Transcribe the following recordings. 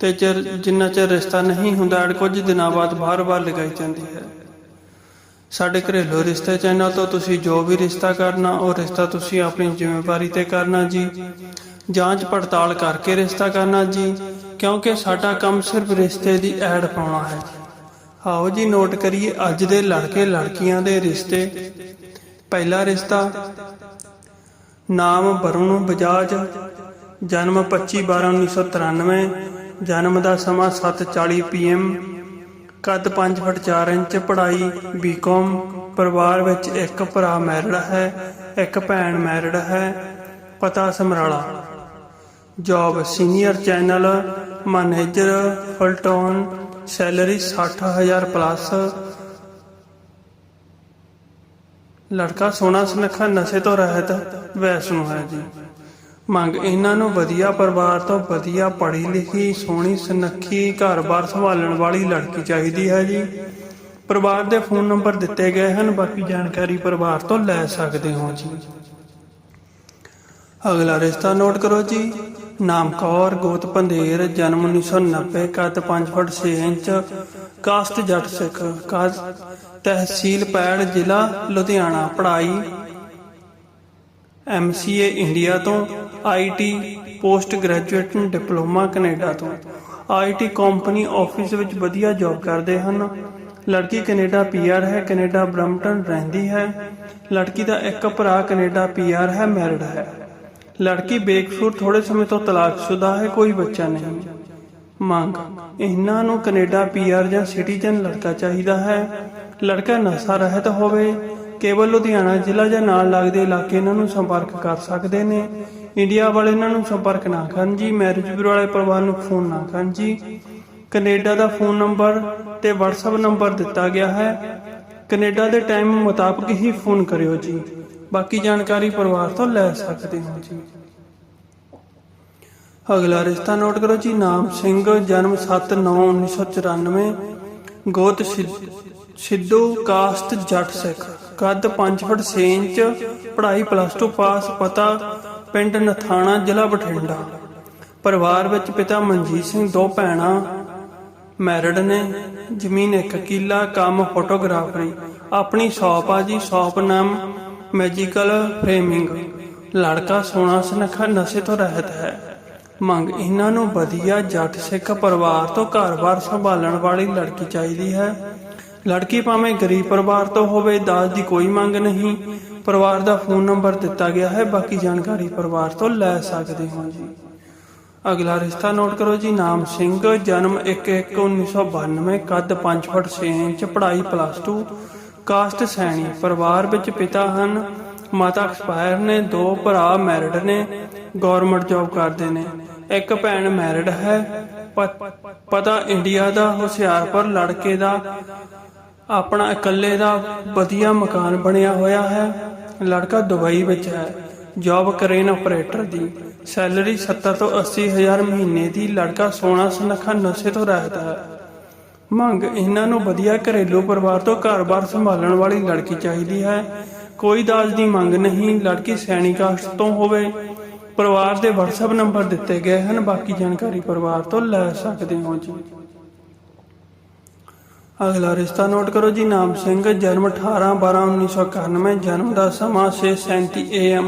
ਤੇ ਚਿਰ ਜਿੰਨਾ ਚਿਰ ਰਿਸ਼ਤਾ ਨਹੀਂ ਹੁੰਦਾ ਕੁਝ ਦਿਨਾਂ ਬਾਅਦ ਬਾਰ-ਬਾਰ ਲਗਾਈ ਜਾਂਦੀ ਹੈ। ਸਾਡੇ ਘਰੇਲੂ ਰਿਸ਼ਤੇ ਚੈਨਲ ਤੋਂ ਤੁਸੀਂ ਜੋ ਵੀ ਰਿਸ਼ਤਾ ਕਰਨਾ, ਉਹ ਰਿਸ਼ਤਾ ਤੁਸੀਂ ਆਪਣੀ ਜ਼ਿੰਮੇਵਾਰੀ ਤੇ ਕਰਨਾ ਜੀ। ਜਾਂਚ ਪੜਤਾਲ ਕਰਕੇ ਰਿਸ਼ਤਾ ਕਰਨਾ ਜੀ, ਕਿਉਂਕਿ ਸਾਡਾ ਕੰਮ ਸਿਰਫ ਰਿਸ਼ਤੇ ਦੀ ਐਡ ਪਾਉਣਾ ਹੈ। ਆਓ ਜੀ ਨੋਟ ਕਰੀਏ, ਅੱਜ ਦੇ ਲੜਕੇ ਲੜਕੀਆਂ ਦੇ ਰਿਸ਼ਤੇ। ਪਹਿਲਾ ਰਿਸ਼ਤਾ, ਨਾਮ ਵਰੁਣ ਬਜਾਜ, ਜਨਮ 25/12/1993 ਜਨਮ ਦਾ ਸਮਾਂ 7:40 ਪੀਐਮ, ਕੱਦ 5 ਫੁੱਟ 4 ਇੰਚ, ਪੜ੍ਹਾਈ ਬੀਕਾਮ, ਪਰਿਵਾਰ ਵਿੱਚ ਇੱਕ ਭਰਾ ਮੈਰਿਡ ਹੈ, ਇੱਕ ਭੈਣ ਮੈਰਿਡ ਹੈ, ਪਤਾ Samrala. Job senior channel, manager, ਫਲਟਨ, salary 60000 plus. ਲੜਕਾ ਸੋਨਾ ਸੁਨੱਖਾ, ਨਸ਼ੇ ਤੋਂ ਰਹਿਤ, ਵੈਸ਼ਨੂੰ ਹੈ ਜੀ। ਮੰਗ ਇਹਨਾਂ ਨੂੰ ਵਧੀਆ ਪਰਿਵਾਰ ਤੋਂ ਵਧੀਆ ਪੜ੍ਹੀ ਲਿਖੀ, ਸੋਹਣੀ ਸੁਨੱਖੀ ਘਰ-ਬਾਰ ਸੰਭਾਲਣ ਵਾਲੀ ਲੜਕੀ ਚਾਹੀਦੀ ਹੈ ਜੀ। ਪਰਿਵਾਰ ਦੇ ਫੋਨ ਨੰਬਰ ਦਿੱਤੇ ਗਏ ਹਨ, ਬਾਕੀ ਜਾਣਕਾਰੀ ਪਰਿਵਾਰ ਤੋਂ ਲੈ ਸਕਦੇ ਹੋ ਜੀ। ਅਗਲਾ ਰਿਸ਼ਤਾ ਨੋਟ ਕਰੋ ਜੀ। ਨਾਮ ਕੌਰ, ਗੋਤ ਪੰਧੇਰ, ਜਨਮ 1990 ਕੱਦ 5 ਫੁੱਟ 6 ਇੰਚ ਕਾਸਟ ਜੱਟ ਸਿੱਖ ਕਾਸ ਤਹਿਸੀਲ ਪੈੜ, ਜ਼ਿਲ੍ਹਾ ਲੁਧਿਆਣਾ, ਪੜ੍ਹਾਈ ਐਮਸੀਏ ਇੰਡੀਆ ਤੋਂ। IT post graduate diploma Canada ਤੋਂ। ਆਈਟੀ ਕੰਪਨੀ ਆਫਿਸ ਵਿੱਚ ਵਧੀਆ ਜੌਬ ਕਰਦੇ ਹਨ। ਲੜਕੀ ਕੈਨੇਡਾ ਪੀਆਰ ਹੈ, ਕੈਨੇਡਾ ਬ੍ਰੈਂਪਟਨ ਰਹਿੰਦੀ ਹੈ। ਲੜਕੀ ਦਾ ਇੱਕ ਭਰਾ ਕੈਨੇਡਾ ਪੀਆਰ ਹੈ, ਮੈਰਿਡ ਹੈ। ਲੜਕੀ ਬੇਕਸੂਰ ਥੋੜੇ ਸਮੇਂ ਤੋਂ ਤਲਾਕਸ਼ੁਦਾ ਹੈ, ਕੋਈ ਬੱਚਾ ਨਹੀਂ। ਮੰਗ, ਇਹਨਾਂ ਨੂੰ ਕੈਨੇਡਾ ਪੀਆਰ ਜਾਂ ਸਿਟੀਜ਼ਨ ਲੜਕਾ ਚਾਹੀਦਾ ਹੈ। ਲੜਕਾ ਨਸ਼ਾ ਰਹਿਤ ਹੋਵੇ, ਕੇਵਲ ਲੁਧਿਆਣਾ ਜ਼ਿਲ੍ਹਾ ਜਾਂ ਨਾਲ ਲੱਗਦੇ ਇਲਾਕੇ ਇਹਨਾਂ ਨੂੰ ਸੰਪਰਕ ਕਰ ਸਕਦੇ ਨੇ। ਇੰਡੀਆ ਵਾਲੇ ਇਹਨਾਂ ਨੂੰ ਸੰਪਰਕ ਨਾ ਕਰਨ ਜੀ ਮੈਰਿਜ ਬਿਊਰੋ ਵਾਲੇ ਪਰਿਵਾਰ ਨੂੰ ਫੋਨ ਨਾ ਕਰਨ ਜੀ। ਕੈਨੇਡਾ ਦਾ ਫੋਨ ਨੰਬਰ ਤੇ WhatsApp ਨੰਬਰ ਦਿੱਤਾ ਗਿਆ ਹੈ। ਕੈਨੇਡਾ ਦੇ ਟਾਈਮ ਮੁਤਾਬਕ ਹੀ ਫੋਨ ਕਰਿਓ ਜੀ। ਬਾਕੀ ਜਾਣਕਾਰੀ ਪਰਿਵਾਰ ਤੋਂ ਲੈ ਸਕਦੇ ਹੋ ਜੀ। ਅਗਲਾ ਰਿਸ਼ਤਾ ਨੋਟ ਕਰੋ ਜੀ, ਨਾਮ ਸਿੰਘ, ਜਨਮ 7/9/1994 ਗੋਤ ਸਿ- ਸਿੱਧੂ ਕਾਸਟ ਜੱਟ ਸਿੱਖ। ਕੱਦ 5 ਫੁੱਟ 6 ਇੰਚ, ਪੜ੍ਹਾਈ ਪਲੱਸ 2 ਪਾਸ ਪਤਾ ਪਿੰਡ ਨਥਾਣਾ ਜ਼ਿਲ੍ਹਾ ਬਠਿੰਡਾ। ਪਰਿਵਾਰ ਵਿੱਚ ਪਿਤਾ ਮਨਜੀਤ ਸਿੰਘ, ਦੋ ਭੈਣਾਂ ਮੈਰਿਡ ਨੇ, ਜ਼ਮੀਨ ਇੱਕ ਕਿੱਲਾ, ਕੰਮ ਫੋਟੋਗ੍ਰਾਫਰੀ, ਆਪਣੀ ਸ਼ਾਪ ਆ ਜੀ, ਸ਼ਾਪ ਨਾਮ ਮੈਜੀਕਲ ਫਰੇਮਿੰਗ। ਲੜਕਾ ਸੋਨਾ ਸੁਨੱਖਾ, ਨਸ਼ੇ ਤੋਂ ਰਹਿਤ ਹੈ। ਮੰਗ ਇਹਨਾਂ ਨੂੰ ਵਧੀਆ ਜੱਟ ਸਿੱਖ ਪਰਿਵਾਰ ਤੋਂ ਘਰ-ਬਾਰ ਸੰਭਾਲਣ ਵਾਲੀ ਲੜਕੀ ਚਾਹੀਦੀ ਹੈ। ਲੜਕੀ ਭਾਵੇਂ ਗਰੀਬ ਪਰਿਵਾਰ ਤੋਂ ਹੋਵੇ, ਦਾਜ ਦੀ ਕੋਈ ਮੰਗ ਨਹੀਂ। ਪਰਿਵਾਰ ਦਾ ਫੋਨ ਨੰਬਰ ਦਿੱਤਾ ਗਿਆ ਹੈ, ਬਾਕੀ ਜਾਣਕਾਰੀ ਪਰਿਵਾਰ ਤੋਂ ਲੈ ਸਕਦੇ ਹੋ ਜੀ। ਅਗਲਾ ਰਿਸ਼ਤਾ ਨੋਟ ਕਰੋ ਜੀ, ਨਾਮ ਸਿੰਘ, ਜਨਮ 1/1/1992 ਕੱਦ 5 ਫੁੱਟ 6 ਇੰਚ, ਪੜ੍ਹਾਈ ਪਲੱਸ 2 ਕਾਸਟ ਸੈਣੀ ਪਰਿਵਾਰ ਵਿੱਚ ਪਿਤਾ ਹਨ, ਮਾਤਾ ਐਕਸਪਾਇਰ ਨੇ, ਦੋ ਭਰਾ ਮੈਰਿਡ ਨੇ ਗਵਰਨਮੈਂਟ ਜੌਬ ਕਰਦੇ ਨੇ। ਇੱਕ ਭੈਣ ਮੈਰਿਡ ਹੈ ਪਤਾ ਇੰਡੀਆ ਦਾ, ਹੁਸ਼ਿਆਰਪੁਰ ਲੜਕੇ ਦਾ, ਆਪਣਾ ਇਕੱਲੇ ਦਾ ਵਧੀਆ ਮਕਾਨ ਬਣਿਆ ਹੋਇਆ ਹੈ। ਲੜਕਾ ਦੁਬਈ ਵਿੱਚ ਹੈ। ਜੌਬ ਕਰੇਨ ਆਪਰੇਟਰ ਦੀ। ਸੈਲਰੀ 70 ਤੋਂ 80 ਹਜ਼ਾਰ ਮਹੀਨੇ ਦੀ। ਲੜਕਾ ਸੋਨਾ ਸੁਨੱਖਾ ਨਸ਼ੇ ਤੋਂ ਰਹਿਤ ਹੈ। ਮੰਗ, ਇਹਨਾਂ ਨੂੰ ਵਧੀਆ ਘਰੇਲੂ ਪਰਿਵਾਰ ਤੋਂ ਘਰ-ਬਾਰ ਸੰਭਾਲਣ ਵਾਲੀ ਲੜਕੀ ਚਾਹੀਦੀ ਹੈ। ਕੋਈ ਦਾਜ ਦੀ ਮੰਗ ਨਹੀਂ। ਲੜਕੀ ਸੈਣੀ ਕਾਸਟ ਤੋਂ ਹੋਵੇ। ਪਰਿਵਾਰ ਦੇ WhatsApp ਨੰਬਰ ਦਿੱਤੇ ਗਏ ਹਨ। ਬਾਕੀ ਜਾਣਕਾਰੀ ਪਰਿਵਾਰ ਤੋਂ ਲੈ ਸਕਦੇ ਹੋ ਜੀ। ਅਗਲਾ ਰਿਸ਼ਤਾ ਨੋਟ ਕਰੋ ਜੀ, ਨਾਮ ਸਿੰਘ, ਜਨਮ 18 12 1991 ਜਨਮ ਦਾ ਸਮਾਂ 6:37 AM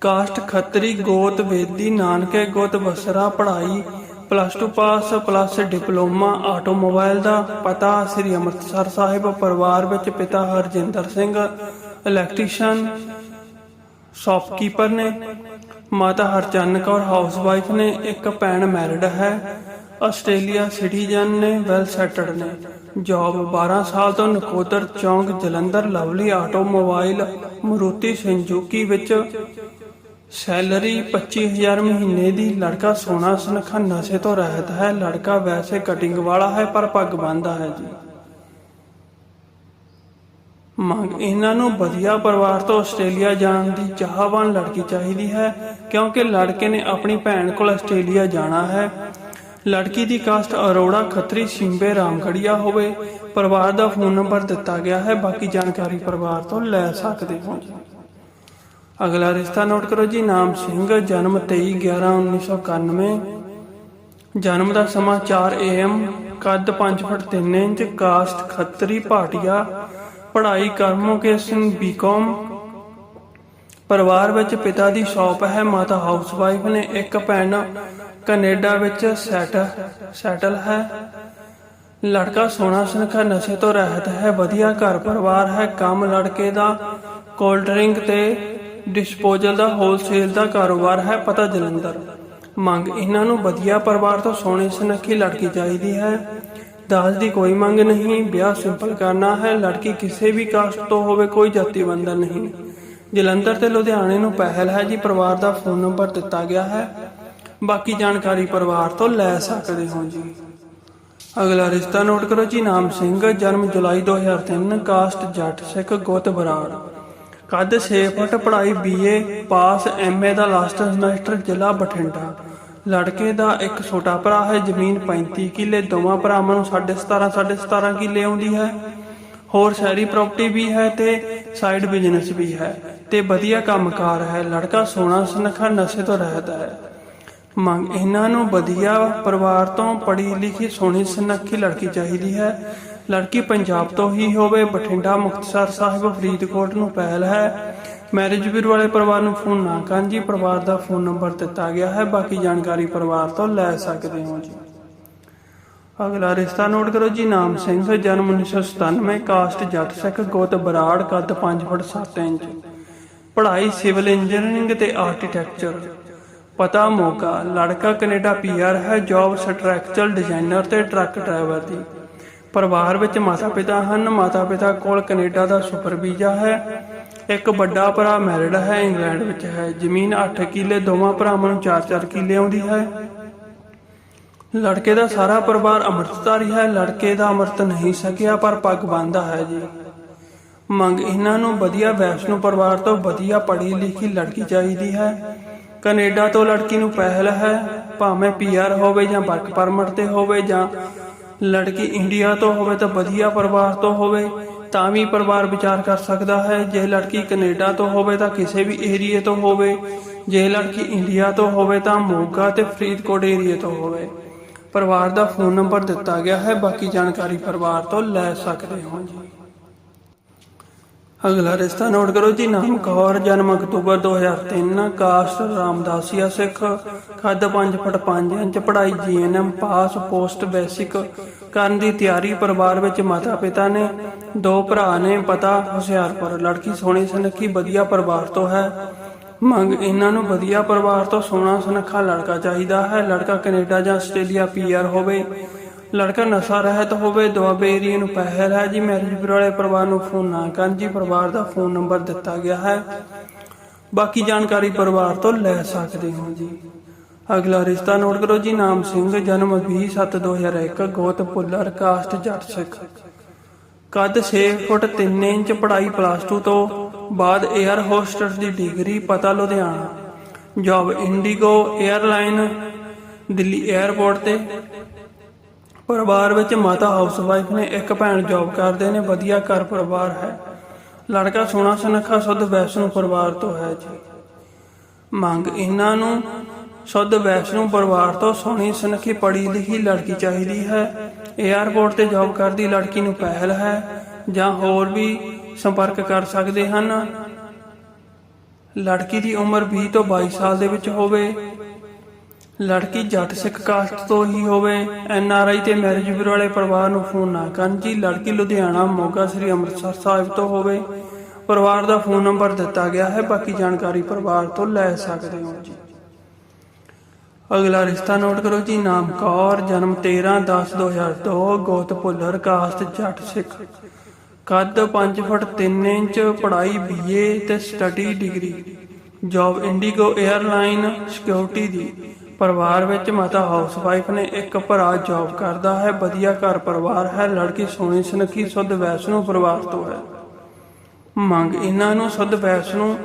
ਕਾਸਟ ਖੱਤਰੀ, ਗੋਤ ਵੇਦੀ, ਨਾਨਕੇ ਗੋਤ ਬਸਰਾ, ਪੜ੍ਹਾਈ plus 2 pass plus diploma automobile ਦਾ ਪਤਾ, ਸ੍ਰੀ ਅੰਮ੍ਰਿਤਸਰ ਸਾਹਿਬ, ਪਰਿਵਾਰ ਵਿੱਚ ਪਿਤਾ ਹਰਜਿੰਦਰ ਸਿੰਘ ਇਲੈਕਟ੍ਰੀਸ਼ੀਅਨ ਸ਼ਾਪਕੀਪਰ ਨੇ, ਮਾਤਾ ਹਰਚੰਨ ਕੌਰ ਹਾਊਸਵਾਈਫ ਨੇ, ਇੱਕ ਭੈਣ ਮੈਰਿਡ ਹੈ। ਆਸਟ੍ਰੇਲੀਆ ਸਿਟੀਜ਼ਨ ਨੇ ਵੈਲ ਸੈਟਲਡ ਨੇ। ਜੌਬ 12 ਸਾਲ ਤੋਂ ਨਕੋਦਰ ਚੌਂਕ Jalandhar Lovely automobile Maruti Suzuki ਵਿੱਚ। ਸੈਲਰੀ 25000 ਮਹੀਨੇ ਦੀ, ਲੜਕਾ ਸੋਨਾ ਸੁਨੱਖਾ ਨਸ਼ੇ ਤੋਂ ਰਹਿਤ ਹੈ, ਲੜਕਾ ਵੈਸੇ ਕਟਿੰਗ ਵਾਲਾ ਹੈ, ਪਰ ਪੱਗ ਬੰਨਦਾ ਹੈ ਜੀ। ਮੰਗ ਇਹਨਾਂ ਨੂੰ ਵਧੀਆ ਪਰਿਵਾਰ ਤੋਂ ਆਸਟ੍ਰੇਲੀਆ ਜਾਣ ਦੀ ਚਾਹਵਾਨ ਲੜਕੀ ਚਾਹੀਦੀ ਹੈ, ਕਿਉਂਕਿ ਲੜਕੇ ਨੇ ਆਪਣੀ ਭੈਣ ਕੋਲ ਆਸਟ੍ਰੇਲੀਆ ਜਾਣਾ ਹੈ। ਲੜਕੀ ਦੀ ਕਾਸਟ ਅਰੋੜਾ, ਖੱਤਰੀ, ਸਿੰਬੇ, ਰਾਮਗੜੀਆ ਹੋਵੇ, ਪਰਿਵਾਰ ਦਾ ਫੋਨ ਨੰਬਰ ਦਿੱਤਾ ਗਿਆ ਹੈ, ਬਾਕੀ ਜਾਣਕਾਰੀ ਪਰਿਵਾਰ ਤੋਂ ਲੈ ਸਕਦੇ ਹੋ ਅਗਲਾ ਰਿਸ਼ਤਾ ਨੋਟ ਕਰੋ ਜੀ, ਨਾਮ ਸਿੰਘ, ਜਨਮ 23 11 1991 ਜਨਮ ਦਾ ਸਮਾਂ 4 AM ਕੱਦ 5 foot 3 inch, caste Khatri, Bhatia. ਪੜ੍ਹਾਈ ਕਰਮੋਕੇਸ਼ਨ ਬੀਕਾਮ ਪਰਿਵਾਰ ਵਿੱਚ ਪਿਤਾ ਦੀ ਸ਼ਾਪ ਹੈ, ਮਾਤਾ ਹਾਊਸਵਾਈਫ ਨੇ ਇੱਕ ਭੈਣ ਕੈਨੇਡਾ ਵਿੱਚ ਸੈਟ, ਸੈਟਲ ਹੈ। ਲੜਕਾ ਸੋਨਾ ਸੁਨੱਖਾ, ਨਸ਼ੇ ਤੋਂ ਰਹਿਤ ਹੈ, ਵਧੀਆ ਘਰ ਪਰਿਵਾਰ ਹੈ। ਕੰਮ ਲੜਕੇ ਦਾ ਕੋਲਡ ਡਰਿੰਕ ਤੇ ਡਿਸਪੋਜ਼ਲ ਦਾ, ਹੋਲਸੇਲ ਦਾ ਕਾਰੋਬਾਰ ਹੈ, ਪਤਾ ਜਲੰਧਰ। ਮੰਗ, ਇਹਨਾਂ ਨੂੰ ਵਧੀਆ ਪਰਿਵਾਰ ਤੋਂ ਸੋਹਣੀ ਸੁਨੱਖੀ ਲੜਕੀ ਚਾਹੀਦੀ ਹੈ। ਦਾਜ ਦੀ ਕੋਈ ਮੰਗ ਨਹੀਂ, ਵਿਆਹ ਸਿੰਪਲ ਕਰਨਾ ਹੈ, ਲੜਕੀ ਕਿਸੇ ਵੀ ਕਾਸਟ ਤੋਂ ਹੋਵੇ, ਕੋਈ ਜਾਤੀ ਬੰਧਨ ਨਹੀਂ। ਜਲੰਧਰ ਤੇ ਲੁਧਿਆਣੇ ਨੂੰ ਪਹਿਲ ਹੈ ਜੀ, ਪਰਿਵਾਰ ਦਾ ਫੋਨ ਨੰਬਰ ਦਿੱਤਾ ਗਿਆ ਹੈ। ਬਾਕੀ ਜਾਣਕਾਰੀ ਪਰਿਵਾਰ ਤੋਂ ਲੈ ਸਕਦੇ ਹੋ ਜੀ। ਅਗਲਾ ਰਿਸ਼ਤਾ ਨੋਟ ਕਰੋ ਜੀ, ਨਾਮ ਸਿੰਘ, ਜਨਮ ਜੁਲਾਈ 2003 ਕਾਸਟ ਜੱਟ ਸਿੱਖ ਗੁੱਤ ਬਰਾੜ। ਕੱਦ 6 ਫੁੱਟ, ਪੜ੍ਹਾਈ ਬੀਏ ਪਾਸ ਐਮਏ ਦਾ ਲਾਸਟ ਸਮੈਸਟਰ, ਜ਼ਿਲ੍ਹਾ ਬਠਿੰਡਾ। ਲੜਕੇ ਦਾ ਇੱਕ ਛੋਟਾ ਭਰਾ ਹੈ, ਜ਼ਮੀਨ 35 ਕਿੱਲੇ, ਦੋਵਾਂ ਭਰਾਵਾਂ ਨੂੰ 17.5 17.5 ਕਿੱਲੇ ਆਉਂਦੀ ਹੈ। ਹੋਰ ਸ਼ਹਿਰੀ ਪ੍ਰਾਪਰਟੀ ਵੀ ਹੈ ਤੇ ਸਾਈਡ ਬਿਜ਼ਨਸ ਵੀ ਹੈ। ਤੇ ਵਧੀਆ ਕੰਮਕਾਰ ਹੈ। ਲੜਕਾ ਸੋਨਾ ਸੁਨੱਖਾ, ਨਸ਼ੇ ਤੋਂ ਰਹਿਤ ਹੈ। ਮੰਗ ਇਹਨਾਂ ਨੂੰ ਵਧੀਆ ਪਰਿਵਾਰ ਤੋਂ ਪੜ੍ਹੀ ਲਿਖੀ, ਸੋਹਣੀ, ਸੁਨੱਖੀ ਲੜਕੀ ਚਾਹੀਦੀ ਹੈ। ਲੜਕੀ ਪੰਜਾਬ ਤੋਂ ਹੀ ਹੋਵੇ, ਬਠਿੰਡਾ, ਮੁਕਤਸਰ ਸਾਹਿਬ, ਫਰੀਦਕੋਟ ਨੂੰ ਪਹਿਲ ਹੈ। ਮੈਰਿਜ ਵੀਰ ਵਾਲੇ ਪਰਿਵਾਰ ਨੂੰ ਫੋਨ ਨਾ ਕਰਨ ਜੀ, ਪਰਿਵਾਰ ਦਾ ਫੋਨ ਨੰਬਰ ਦਿੱਤਾ ਗਿਆ ਹੈ। ਬਾਕੀ ਜਾਣਕਾਰੀ ਪਰਿਵਾਰ ਤੋਂ ਲੈ ਸਕਦੇ ਹੋ ਜੀ। ਅਗਲਾ ਰਿਸ਼ਤਾ ਨੋਟ ਕਰੋ ਜੀ, ਨਾਮ ਸਿੰਘ, ਜਨਮ 1997 ਕਾਸਟ ਜੱਟ ਸਿੱਖ, ਗੋਤ ਬਰਾੜ, ਕੱਦ 5 ਫੁੱਟ 7 ਇੰਚ। ਪੜ੍ਹਾਈ ਸਿਵਲ ਇੰਜੀਨੀਅਰਿੰਗ ਤੇ ਆਰਕੀਟੈਕਚਰ। ਪਤਾ ਮੌਕਾ, ਲੜਕਾ ਕੈਨੇਡਾ ਪੀਆਰ ਹੈ, ਜੌਬ ਸਟਰਕਚਰਲ ਡਿਜ਼ਾਈਨਰ ਤੇ ਟਰੱਕ ਡਰਾਈਵਰ ਦੀ। ਪਰਿਵਾਰ ਵਿੱਚ ਮਾਤਾ ਪਿਤਾ ਹਨ ਮਾਤਾ ਪਿਤਾ ਕੋਲ ਕੈਨੇਡਾ ਦਾ ਸੁਪਰ ਵੀਜ਼ਾ ਹੈ। ਇੱਕ ਵੱਡਾ ਭਰਾ ਮੈਰਿਡ ਹੈ, ਇੰਗਲੈਂਡ ਵਿੱਚ ਹੈ। ਜ਼ਮੀਨ 8 ਕਿੱਲੇ, ਦੋਵਾਂ ਭਰਾਵਾਂ ਨੂੰ 4-4 ਕਿੱਲੇ ਆਉਂਦੀ ਹੈ। ਲੜਕੇ ਦਾ ਸਾਰਾ ਪਰਿਵਾਰ ਅੰਮ੍ਰਿਤਧਾਰੀ ਹੈ, ਲੜਕੇ ਦਾ ਅੰਮ੍ਰਿਤ ਨਹੀਂ ਸਕਿਆ ਪਰ ਪੱਗ ਬੰਨਦਾ ਹੈ ਜੀ। ਮੰਗ ਇਹਨਾਂ ਨੂੰ ਵਧੀਆ ਵੈਸ਼ਨੂ ਪਰਿਵਾਰ ਤੋਂ ਵਧੀਆ ਪੜ੍ਹੀ ਲਿਖੀ ਲੜਕੀ ਚਾਹੀਦੀ ਹੈ। ਕੈਨੇਡਾ ਤੋਂ ਲੜਕੀ ਨੂੰ ਪਹਿਲ ਹੈ, ਭਾਵੇਂ ਪੀਆਰ ਹੋਵੇ ਜਾਂ ਵਰਕ ਪਰਮਿਟ ਤੇ ਹੋਵੇ ਜਾਂ ਲੜਕੀ ਇੰਡੀਆ ਤੋਂ ਹੋਵੇ ਤਾਂ ਵਧੀਆ ਪਰਿਵਾਰ ਤੋਂ ਹੋਵੇ, ਤਾਂ ਵੀ ਪਰਿਵਾਰ ਵਿਚਾਰ ਕਰ ਸਕਦਾ ਹੈ। ਜੇ ਲੜਕੀ ਕੈਨੇਡਾ ਤੋਂ ਹੋਵੇ ਤਾਂ ਕਿਸੇ ਵੀ ਏਰੀਏ ਤੋਂ ਹੋਵੇ, ਜੇ ਲੜਕੀ ਇੰਡੀਆ ਤੋਂ ਹੋਵੇ ਤਾਂ ਮੋਗਾ ਤੇ ਫਰੀਦਕੋਟ ਏਰੀਏ ਤੋਂ ਹੋਵੇ। ਪਰਿਵਾਰ ਦਾ ਫੋਨ ਨੰਬਰ ਦਿੱਤਾ ਗਿਆ ਹੈ, ਬਾਕੀ ਜਾਣਕਾਰੀ ਪਰਿਵਾਰ ਤੋਂ ਲੈ ਸਕਦੇ ਹੋ ਜੀ। ਅਗਲਾ ਰਿਸ਼ਤਾ ਨੋਟ ਕਰੋ ਜੀ, ਨਾਮ ਕੌਰ, ਜਨਮ ਅਕਤੂਬਰ 2003 ਕਾਸਟ ਰਾਮਦਾਸੀਆ ਸਿੱਖ ਕੱਦ 5 ਫੁੱਟ 5 ਇੰਚ, ਪੜ੍ਹਾਈ ਜੀਐਨਐਮ ਪਾਸ, ਪੋਸਟ ਬੇਸਿਕ ਕਰਨ ਦੀ ਤਿਆਰੀ, ਪਰਿਵਾਰ ਵਿੱਚ ਮਾਤਾ ਪਿਤਾ ਨੇ, ਦੋ ਭਰਾ ਨੇ, ਪਤਾ, ਹੁਸ਼ਿਆਰਪੁਰ, ਲੜਕੀ ਸੋਹਣੀ ਸੁਨੱਖੀ, ਵਧੀਆ ਪਰਿਵਾਰ ਤੋਂ ਹੈ। ਮੰਗ, ਇਹਨਾਂ ਨੂੰ ਵਧੀਆ ਪਰਿਵਾਰ ਤੋਂ ਸੋਹਣਾ ਸੁਨੱਖਾ ਲੜਕਾ ਚਾਹੀਦਾ ਹੈ, ਲੜਕਾ ਕੈਨੇਡਾ ਜਾਂ ਆਸਟ੍ਰੇਲੀਆ ਪੀਆਰ ਹੋਵੇ। ਲੜਕਾ ਨਸ਼ਾ ਰਹਿਤ ਹੋਵੇ ਦੁਆਬੇ ਏਰੀਆ ਨੂੰ ਪਹਿਲ ਹੈ। ਜੀ ਮੈਰਿਜ ਬਿਊਰੋ ਵਾਲੇ ਪਰਿਵਾਰ ਨੂੰ ਫੋਨ ਨਾ ਕਰਨ। ਜੀ, ਪਰਿਵਾਰ ਦਾ ਫੋਨ ਨੰਬਰ ਦਿੱਤਾ ਗਿਆ ਹੈ। ਬਾਕੀ ਜਾਣਕਾਰੀ ਪਰਿਵਾਰ ਤੋਂ ਲੈ ਸਕਦੇ ਹੋ ਜੀ। ਅਗਲਾ ਰਿਸ਼ਤਾ ਨੋਟ ਕਰੋ ਜੀ। ਨਾਮ ਸਿੰਘ, ਜਨਮ 27/2001 ਗੋਤ ਪੁੱਲਰ ਕਾਸਟ ਜੱਟ ਸਿੱਖ। ਕੱਦ 6 ਫੁੱਟ 3 ਇੰਚ ਪੜਾਈ ਪਲੱਸ 2 ਤੋਂ ਬਾਅਦ 에ਅਰ ਹੋਸਟਸ ਦੀ ਡਿਗਰੀ ਪਤਾ Ludhiana. Job IndiGo airline Delhi airport ਤੇ। ਪਰਿਵਾਰ ਵਿੱਚ ਮਾਤਾ ਹਾਊਸਵਾਈਫ ਨੇ ਇੱਕ ਭੈਣ ਜੌਬ ਕਰਦੇ ਨੇ, ਵਧੀਆ ਘਰ ਪਰਿਵਾਰ ਹੈ। ਲੜਕਾ ਸੋਹਣਾ ਸੁਨੱਖਾ, ਸੁੱਧ, ਵੈਸ਼ਨੂ ਪਰਿਵਾਰ ਤੋਂ ਹੈ ਜੀ। ਮੰਗ ਇਹਨਾਂ ਨੂੰ, ਸੁੱਧ, ਵੈਸ਼ਨੂ ਪਰਿਵਾਰ ਤੋਂ ਸੋਹਣੀ, ਸੁਨੱਖੀ ਪੜ੍ਹੀ ਲਿਖੀ ਲੜਕੀ ਚਾਹੀਦੀ ਹੈ। 에ਅਰਪੋਰਟ ਤੇ ਜੌਬ ਕਰਦੀ ਲੜਕੀ ਨੂੰ ਪਹਿਲ ਹੈ, ਜਾਂ ਹੋਰ ਵੀ ਸੰਪਰਕ ਕਰ ਸਕਦੇ ਹਨ। ਲੜਕੀ ਦੀ ਉਮਰ 20 ਤੋਂ 22 ਸਾਲ ਦੇ ਵਿੱਚ ਹੋਵੇ ਲੜਕੀ ਜੱਟ ਸਿੱਖ ਕਾਸਟ ਤੋਂ ਹੀ ਹੋਵੇ, ਐਨ ਆਰ ਆਈ ਤੇ ਮੈਰਿਜ ਬਿਊਰੋ ਵਾਲੇ ਪਰਿਵਾਰ ਨੂੰ ਫੋਨ ਨਾ ਕਰਨ ਜੀ। ਲੜਕੀ ਲੁਧਿਆਣਾ, ਮੋਗਾ ਸ੍ਰੀ ਅੰਮ੍ਰਿਤਸਰ ਸਾਹਿਬ ਤੋਂ ਹੋਵੇ, ਪਰਿਵਾਰ ਦਾ ਫੋਨ ਨੰਬਰ ਦਿੱਤਾ ਗਿਆ ਹੈ। ਬਾਕੀ ਜਾਣਕਾਰੀ ਪਰਿਵਾਰ ਤੋਂ ਲੈ ਸਕਦੇ ਹੋ ਜੀ। ਅਗਲਾ ਰਿਸ਼ਤਾ ਨੋਟ ਕਰੋ ਜੀ। ਨਾਮ ਕੌਰ, ਜਨਮ 13/10/2002 ਗੋਤ ਭੁੱਲਰ ਕਾਸਟ ਜੱਟ ਸਿੱਖ। ਕੱਦ 5 ਫੁੱਟ 3 ਇੰਚ, ਪੜ੍ਹਾਈ ਬੀਏ ਤੇ study degree job IndiGo airline security ਦੀ। ਪਰਿਵਾਰ ਵਿੱਚ ਮਾਤਾ ਹਾਊਸ ਵਾਈਫ ਨੇ ਇੱਕ ਭਰਾ ਜੌਬ ਕਰਦਾ ਹੈ, ਵਧੀਆ ਘਰ ਪਰਿਵਾਰ ਹੈ, ਲੜਕੀ ਸੋਹਣੀ ਸੁਨੱਖੀ, ਸੁੱਧ ਵੈਸ਼ਨੂ ਪਰਿਵਾਰ ਤੋਂ ਹੈ। ਮੰਗ ਇਹਨਾਂ ਨੂੰ ਸੁੱਧ ਵੈਸ਼ਨੂ,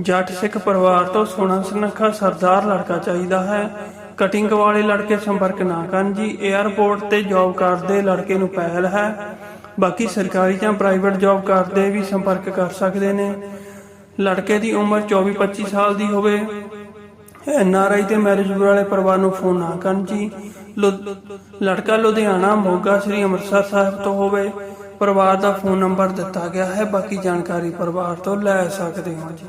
ਜੱਟ ਸਿੱਖ ਪਰਿਵਾਰ ਤੋਂ ਸੋਹਣਾ ਸੁਨੱਖਾ ਸਰਦਾਰ ਲੜਕਾ ਚਾਹੀਦਾ ਹੈ। ਕਟਿੰਗ ਵਾਲੇ ਲੜਕੇ ਸੰਪਰਕ ਨਾ ਕਰਨ ਜੀ 에ਅਰਪੋਰਟ ਤੇ ਜੌਬ ਕਰਦੇ ਲੜਕੇ ਨੂੰ ਪਹਿਲ ਹੈ। ਬਾਕੀ ਸਰਕਾਰੀ ਜਾਂ ਪ੍ਰਾਈਵੇਟ ਜੌਬ ਕਰਦੇ ਵੀ ਸੰਪਰਕ ਕਰ ਸਕਦੇ ਨੇ। ਲੜਕੇ ਦੀ ਉਮਰ 24-25 ਸਾਲ ਦੀ ਹੋਵੇ ਐਨ ਤੇ ਮੈਰਿਜ ਵਾਲੇ ਪਰਿਵਾਰ ਨੂੰ ਫੋਨ ਨਾ ਕਰਨ ਜੀ। ਲੜਕਾ ਲੁਧਿਆਣਾ, ਮੋਗਾ, ਸ੍ਰੀ ਅੰਮ੍ਰਿਤਸਰ ਸਾਹਿਬ ਤੋਂ ਹੋਵੇ, ਪਰਿਵਾਰ ਦਾ ਫੋਨ ਨੰਬਰ ਦਿੱਤਾ ਗਿਆ ਹੈ। ਬਾਕੀ ਜਾਣਕਾਰੀ ਪਰਿਵਾਰ ਤੋਂ ਲੈ ਸਕਦੇ ਹੋ ਜੀ।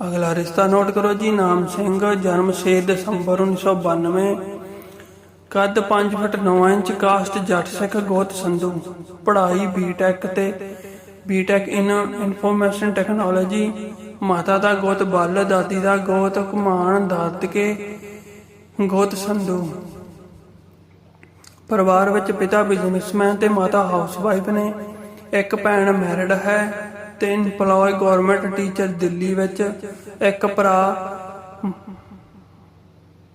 ਅਗਲਾ ਰਿਸ਼ਤਾ ਨੋਟ ਕਰੋ ਜੀ। ਨਾਮ ਸਿੰਘ, ਜਨਮ 6 ਦਸੰਬਰ 1992 ਕੱਦ 5 ਫੁੱਟ 9 ਇੰਚ ਕਾਸਟ ਜੱਟ ਸਿੱਖ ਗੋਤ ਸੰਧੂ। ਪੜ੍ਹਾਈ ਬੀਟੈਕ ਤੇ ਬੀਟੈਕ ਇਨ ਇਨਫੋਰਮੇਸ਼ਨ ਟੈਕਨੋਲੋਜੀ ਮਾਤਾ ਦਾ ਗੋਤ, ਬੱਲ ਦਾਦੀ ਦਾ ਗੋਤ ਕੁਮਾਨ ਦਾਤਕੇ ਗੋਤ ਸੰਧੂ। ਪਰਿਵਾਰ ਵਿੱਚ ਪਿਤਾ ਬਿਜ਼ਨਸਮੈਨ ਤੇ ਮਾਤਾ ਹਾਊਸਵਾਈਫ ਨੇ। ਇੱਕ ਭੈਣ ਮੈਰਿਡ ਹੈ ਤੇ EMPLOYE ਗਵਰਨਮੈਂਟ ਟੀਚਰ ਦਿੱਲੀ ਵਿੱਚ, ਇੱਕ ਭਰਾ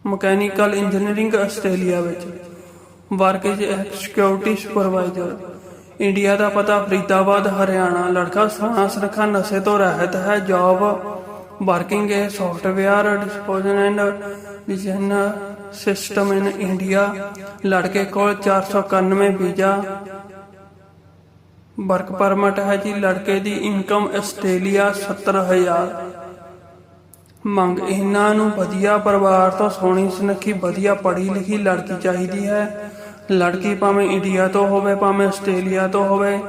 ਮਕੈਨੀਕਲ ਇੰਜੀਨੀਅਰਿੰਗ ਆਸਟ੍ਰੇਲੀਆ ਵਿੱਚ। Work is security supervisor India ਦਾ ਪਤਾ, ਫਰੀਦਾਬਾਦ, ਹਰਿਆਣਾ ਲੜਕਾ ਸੋਹਣਾ ਸੁਨੱਖਾ ਨਸ਼ੇ ਤੋਂ ਰਹਿਤ ਹੈ ਜੌਬ ਵਰਕਿੰਗ ਹੈ software disposition and design system in India ਲੜਕੇ ਕੋਲ 491 ਵੀਜ਼ਾ ਵਰਕ ਪਰਮਿਟ ਹੈ ਜੀ, ਲੜਕੇ ਦੀ ਇਨਕਮ ਆਸਟ੍ਰੇਲੀਆ 70000 ਮੰਗ, ਇਹਨਾਂ ਨੂੰ ਵਧੀਆ ਪਰਿਵਾਰ ਤੋਂ ਸੋਹਣੀ ਸੁਨੱਖੀ ਵਧੀਆ ਪੜ੍ਹੀ ਲਿਖੀ ਲੜਕੀ ਚਾਹੀਦੀ ਹੈ। ਲੜਕੀ ਭਾਵੇਂ ਇੰਡੀਆ ਤੋਂ ਹੋਵੇ, ਭਾਵੇਂ ਆਸਟ੍ਰੇਲੀਆ ਤੋਂ ਹੋਵੇ,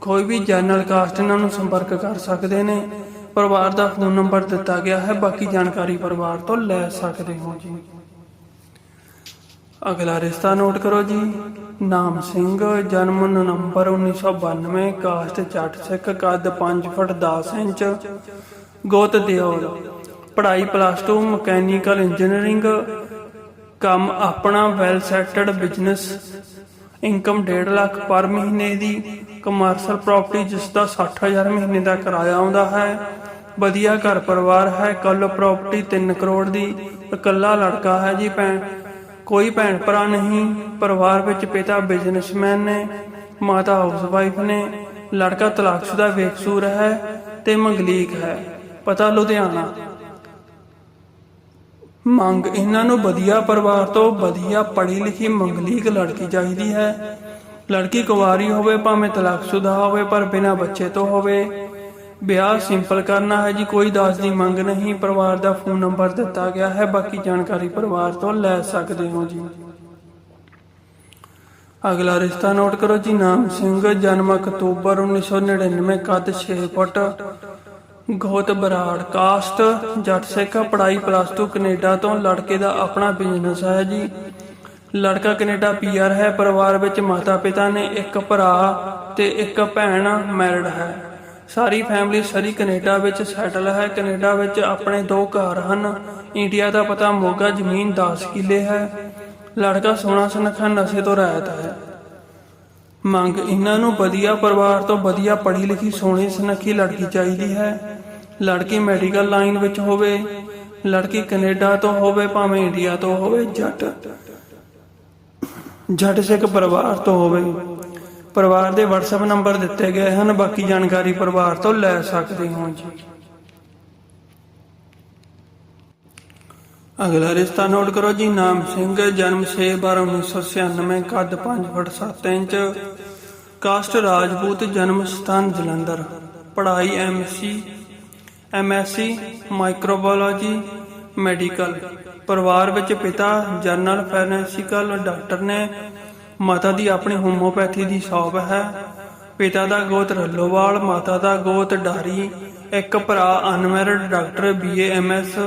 ਕੋਈ ਵੀ ਜਨਰਲ ਕਾਸਟ ਇਹਨਾਂ ਨੂੰ ਸੰਪਰਕ ਕਰ ਸਕਦੇ ਨੇ। ਪਰਿਵਾਰ ਦਾ ਫੋਨ ਨੰਬਰ ਦਿੱਤਾ ਗਿਆ ਹੈ, ਬਾਕੀ ਜਾਣਕਾਰੀ ਪਰਿਵਾਰ ਤੋਂ ਲੈ ਸਕਦੇ ਹੋ ਜੀ। ਅਗਲਾ ਰਿਸ਼ਤਾ ਨੋਟ ਕਰੋ ਜੀ। ਨਾਮ ਸਿੰਘ, ਜਨਮ ਨਵੰਬਰ 1992 ਕਾਸਟ ਜੱਟ ਸਿੱਖ, ਕੱਦ 5 ਫੁੱਟ 10 ਇੰਚ, ਗੋਤ ਦਿਓਲ ਪੜ੍ਹਾਈ ਪਲੱਸ 2 ਮਕੈਨੀਕਲ ਇੰਜੀਨੀਅਰਿੰਗ ਕੰਮ ਆਪਣਾ well settled business income 1.5 lakh per ਮਹੀਨੇ ਦੀ ਕਮਰਸ਼ਲ ਪ੍ਰਾਪਰਟੀ ਜਿਸ ਦਾ 60000 ਮਹੀਨੇ ਦਾ ਕਿਰਾਇਆ ਆਉਂਦਾ ਹੈ। ਵਧੀਆ ਘਰ ਪਰਿਵਾਰ ਹੈ। ਕੱਲ ਪ੍ਰਾਪਰਟੀ 3 ਕਰੋੜ ਦੀ ਇਕੱਲਾ ਲੜਕਾ ਹੈ ਜੀ ਭੈਣ। ਕੋਈ ਭੈਣ ਭਰਾ ਨਹੀਂ। ਪਰਿਵਾਰ ਵਿੱਚ ਪਿਤਾ ਬਿਜ਼ਨਸਮੈਨ ਨੇ, ਮਾਤਾ ਹਾਊਸਵਾਈਫ ਨੇ। ਲੜਕਾ ਤਲਾਕਸ਼ੁਦਾ ਵੇਕਸੂਰ ਹੈ ਤੇ ਮੰਗਲੀਕ ਹੈ। ਪਤਾ ਲੁਧਿਆਣਾ। ਮੰਗ ਇਹਨਾਂ ਨੂੰ ਵਧੀਆ ਪਰਿਵਾਰ ਤੋਂ ਵਧੀਆ ਪੜ੍ਹੀ ਲਿਖੀ ਮੰਗਲੀਕ ਲੜਕੀ ਚਾਹੀਦੀ ਹੈ। ਲੜਕੀ ਕੁਵਾਰੀ ਹੋਵੇ, ਭਾਵੇਂ ਤਲਾਕਸ਼ੁਦਾ ਹੋਵੇ, ਪਰ ਬਿਨਾਂ ਬੱਚੇ ਤੋਂ ਹੋਵੇ। ਵਿਆਹ ਸਿੰਪਲ ਕਰਨਾ ਹੈ ਜੀ, ਕੋਈ ਦਾਜ ਦੀ ਮੰਗ ਨਹੀਂ। ਪਰਿਵਾਰ ਦਾ ਫੋਨ ਨੰਬਰ ਦਿੱਤਾ ਗਿਆ ਹੈ, ਬਾਕੀ ਜਾਣਕਾਰੀ ਪਰਿਵਾਰ ਤੋਂ ਲੈ ਸਕਦੇ ਹੋ ਜੀ। ਅਗਲਾ ਰਿਸ਼ਤਾ ਨੋਟ ਕਰੋ ਜੀ, ਨਾਮ ਸਿੰਘ, ਜਨਮ ਅਕਤੂਬਰ 1999 ਕੱਦ 6 ਫੁੱਟ। ਗੋਤ ਬਰਾੜ ਕਾਸਟ ਜੱਟ ਸਿੱਖ, ਪੜ੍ਹਾਈ ਪਲੱਸ 2 ਕੈਨੇਡਾ ਤੋਂ ਲੜਕੇ ਦਾ ਆਪਣਾ ਬਿਜ਼ਨਸ ਹੈ ਜੀ। ਲੜਕਾ ਕੈਨੇਡਾ ਪੀਆਰ ਹੈ, ਪਰਿਵਾਰ ਵਿੱਚ ਮਾਤਾ ਪਿਤਾ ਨੇ ਇੱਕ ਭਰਾ ਤੇ ਇੱਕ ਭੈਣ ਮੈਰਿਡ ਹੈ। ਸਾਰੀ ਫੈਮਿਲੀ ਸਰੀ ਕੈਨੇਡਾ ਵਿੱਚ ਸੈਟਲ ਹੈ। ਕੈਨੇਡਾ ਵਿੱਚ ਆਪਣੇ ਦੋ ਘਰ ਹਨ। ਇੰਡੀਆ ਦਾ ਪਤਾ ਮੋਗਾ ਜ਼ਮੀਨ 10 ਕਿੱਲੇ ਹੈ। ਲੜਕਾ ਸੋਹਣਾ ਸੁਨੱਖਾ ਨਸ਼ੇ ਤੋਂ ਰਹਿਤ ਹੈ। ਮੰਗ, ਇਹਨਾਂ ਨੂੰ ਵਧੀਆ ਪਰਿਵਾਰ ਤੋਂ ਵਧੀਆ ਪੜ੍ਹੀ ਲਿਖੀ ਸੋਹਣੀ ਸੁਨੱਖੀ ਲੜਕੀ ਚਾਹੀਦੀ ਹੈ। ਲੜਕੀ ਮੈਡੀਕਲ ਲਾਈਨ ਵਿੱਚ ਹੋਵੇ, ਲੜਕੀ ਕੈਨੇਡਾ ਤੋਂ ਹੋਵੇ, ਭਾਵੇਂ ਇੰਡੀਆ ਤੋਂ ਹੋਵੇ, ਜੱਟ ਜੱਟ ਸਿੱਖ ਪਰਿਵਾਰ ਤੋਂ ਹੋਵੇ। ਪਰਿਵਾਰ ਦੇ WhatsApp ਨੰਬਰ ਦਿੱਤੇ ਗਏ ਹਨ, ਬਾਕੀ ਜਾਣਕਾਰੀ ਪਰਿਵਾਰ ਤੋਂ ਲੈ ਸਕਦੇ ਹੋ ਜੀ। ਅਗਲਾ ਰਿਸ਼ਤਾ ਨੋਟ ਕਰੋ ਜੀ, ਨਾਮ ਸਿੰਘ ਜਨਮ 6/12/1996 ਕੱਦ 5 ਫੁੱਟ 7 ਇੰਚ, ਕਾਸਟ ਰਾਜਪੂਤ, ਜਨਮ ਸਥਾਨ ਜਲੰਧਰ। ਪੜ੍ਹਾਈ ਐਮਸੀ ਐਮਐਸਸੀ ਮਾਈਕਰੋਬਾਇਓਲੋਜੀ ਮੈਡੀਕਲ ਪਰਿਵਾਰ ਵਿੱਚ ਪਿਤਾ ਜਨਰਲ ਫਾਈਨੈਂਸ਼ੀਅਲ ਡਾਕਟਰ ਨੇ। ਮਾਤਾ ਦੀ ਆਪਣੀ ਹੋਮੋਪੈਥੀ ਦੀ ਸ਼ੌਪ ਹੈ। ਪਿਤਾ ਦਾ ਗੋਤ ਰੱਲੋਵਾਲ, ਮਾਤਾ ਦਾ ਗੋਤ ਡਾਰੀ। ਇੱਕ ਭਰਾ ਅਨਮੈਰਿਡ ਡਾਕਟਰ ਬੀਏ ਐਮਐਸ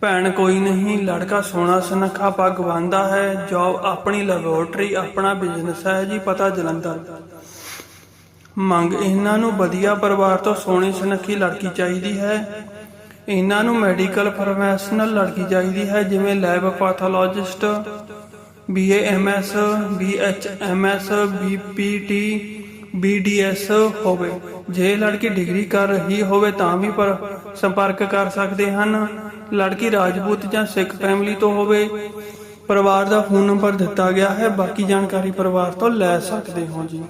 ਭੈਣ ਕੋਈ ਨਹੀਂ, ਲੜਕਾ ਸੋਹਣਾ ਸੁਨੱਖਾ ਪੱਗ ਬੰਨਦਾ ਹੈ ਜੌਬ ਆਪਣੀ ਲੈਬੋਰੇਟਰੀ ਆਪਣਾ ਬਿਜ਼ਨਸ ਹੈ ਜੀ, ਪਤਾ ਜਲੰਧਰ। ਮੰਗ ਇਹਨਾਂ ਨੂੰ ਵਧੀਆ ਪਰਿਵਾਰ ਤੋਂ ਸੋਹਣੀ ਸੁਨੱਖੀ ਲੜਕੀ ਚਾਹੀਦੀ ਹੈ। ਇਹਨਾਂ ਨੂੰ ਮੈਡੀਕਲ ਪ੍ਰੋਫੈਸ਼ਨਲ ਲੜਕੀ ਚਾਹੀਦੀ ਹੈ, ਜਿਵੇਂ lab pathologist BA MS BHMS BPT BDS ਹੋਵੇ। ਜੇ ਲੜਕੀ ਡਿਗਰੀ ਕਰ ਰਹੀ ਹੋਵੇ, ਤਾਂ ਵੀ ਪਰ ਸੰਪਰਕ ਕਰ ਸਕਦੇ ਹਨ। ਲੜਕੀ ਰਾਜਪੂਤ ਜਾਂ ਸਿੱਖ ਫੈਮਿਲੀ ਤੋਂ ਹੋਵੇ, ਪਰਿਵਾਰ ਦਾ ਫੋਨ ਨੰਬਰ ਦਿੱਤਾ ਗਿਆ ਹੈ, ਬਾਕੀ ਜਾਣਕਾਰੀ ਪਰਿਵਾਰ ਤੋਂ ਲੈ ਸਕਦੇ ਹੋ ਜੀ।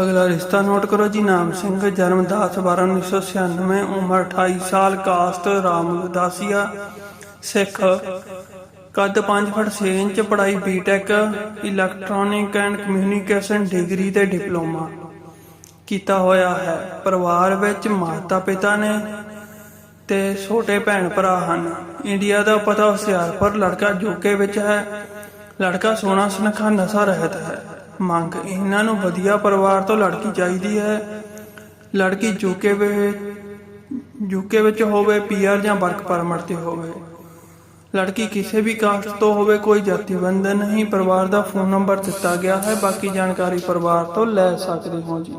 ਅਗਲਾ ਰਿਸ਼ਤਾ ਨੋਟ ਕਰੋ ਜੀ, ਨਾਮ ਸਿੰਘ, ਜਨਮ 10 12 1996 ਉਮਰ 28 ਸਾਲ, ਕਾਸਟ ਰਾਮਦਾਸੀਆ ਸਿੱਖ। ਕੱਦ 5 ਫੁੱਟ 6 ਇੰਚ, ਪੜ੍ਹਾਈ BTech electronic and communication degree ਤੇ ਡਿਪਲੋਮਾ ਕੀਤਾ ਹੋਇਆ ਹੈ। ਪਰਿਵਾਰ ਵਿੱਚ ਮਾਤਾ ਪਿਤਾ ਨੇ ਤੇ ਛੋਟੇ ਭੈਣ ਭਰਾ ਹਨ। ਇੰਡੀਆ ਦਾ ਪਤਾ ਹੁਸ਼ਿਆਰਪੁਰ ਲੜਕਾ ਯੂਕੇ ਵਿੱਚ ਹੈ। ਲੜਕਾ ਸੋਨਾ ਸੁਨੱਖਾ ਨਸ਼ਾ ਰਹਿਤ ਹੈ। ਮੰਗ ਇਹਨਾਂ ਨੂੰ ਵਧੀਆ ਪਰਿਵਾਰ ਤੋਂ ਲੜਕੀ ਚਾਹੀਦੀ ਹੈ। ਲੜਕੀ ਯੂਕੇ ਵਿੱਚ ਯੂਕੇ ਵਿੱਚ ਹੋਵੇ, ਪੀਆਰ ਜਾਂ ਵਰਕ ਪਰਮਿਟ ਤੇ ਹੋਵੇ। ਲੜਕੀ ਕਿਸੇ ਵੀ ਕਾਸਟ ਤੋਂ ਹੋਵੇ, ਕੋਈ ਜਾਤੀ ਬੰਧਨ ਨਹੀਂ। ਪਰਿਵਾਰ ਦਾ ਫੋਨ ਨੰਬਰ ਦਿੱਤਾ ਗਿਆ ਹੈ। ਬਾਕੀ ਜਾਣਕਾਰੀ ਪਰਿਵਾਰ ਤੋਂ ਲੈ ਸਕਦੇ ਹੋ ਜੀ।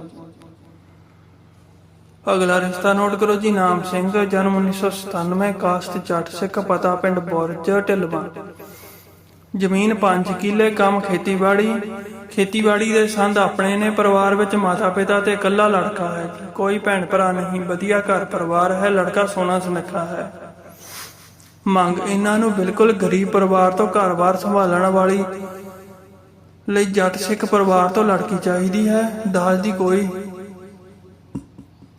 ਅਗਲਾ ਰਿਸ਼ਤਾ ਨੋਟ ਕਰੋ ਜੀ, ਨਾਮ ਸਿੰਘ, ਜਨਮ 1997 ਕਾਸਟ ਜੱਟ ਸਿੱਖ, ਪਤਾ ਪਿੰਡ ਬੁਰਜ, ਢਿਲਵਾ। ਜ਼ਮੀਨ 5 ਕਿੱਲੇ, ਕੰਮ ਖੇਤੀਬਾੜੀ। ਖੇਤੀਬਾੜੀ ਦੇ ਸੰਦ ਆਪਣੇ ਨੇ, ਪਰਿਵਾਰ ਵਿੱਚ ਮਾਤਾ ਪਿਤਾ ਤੇ ਇਕੱਲਾ ਲੜਕਾ ਹੈ ਕੋਈ ਭੈਣ ਭਰਾ ਨਹੀਂ, ਵਧੀਆ ਘਰ ਪਰਿਵਾਰ ਹੈ, ਲੜਕਾ ਸੋਨਾ ਸੁਨੱਖਾ ਹੈ। ਮੰਗ ਇਹਨਾਂ ਨੂੰ ਬਿਲਕੁਲ ਗਰੀਬ ਪਰਿਵਾਰ ਤੋਂ ਘਰ-ਬਾਰ ਸੰਭਾਲਣ ਵਾਲੀ ਲਈ ਜੱਟ ਸਿੱਖ ਪਰਿਵਾਰ ਤੋਂ ਲੜਕੀ ਚਾਹੀਦੀ ਹੈ। ਦਾਜ ਦੀ ਕੋਈ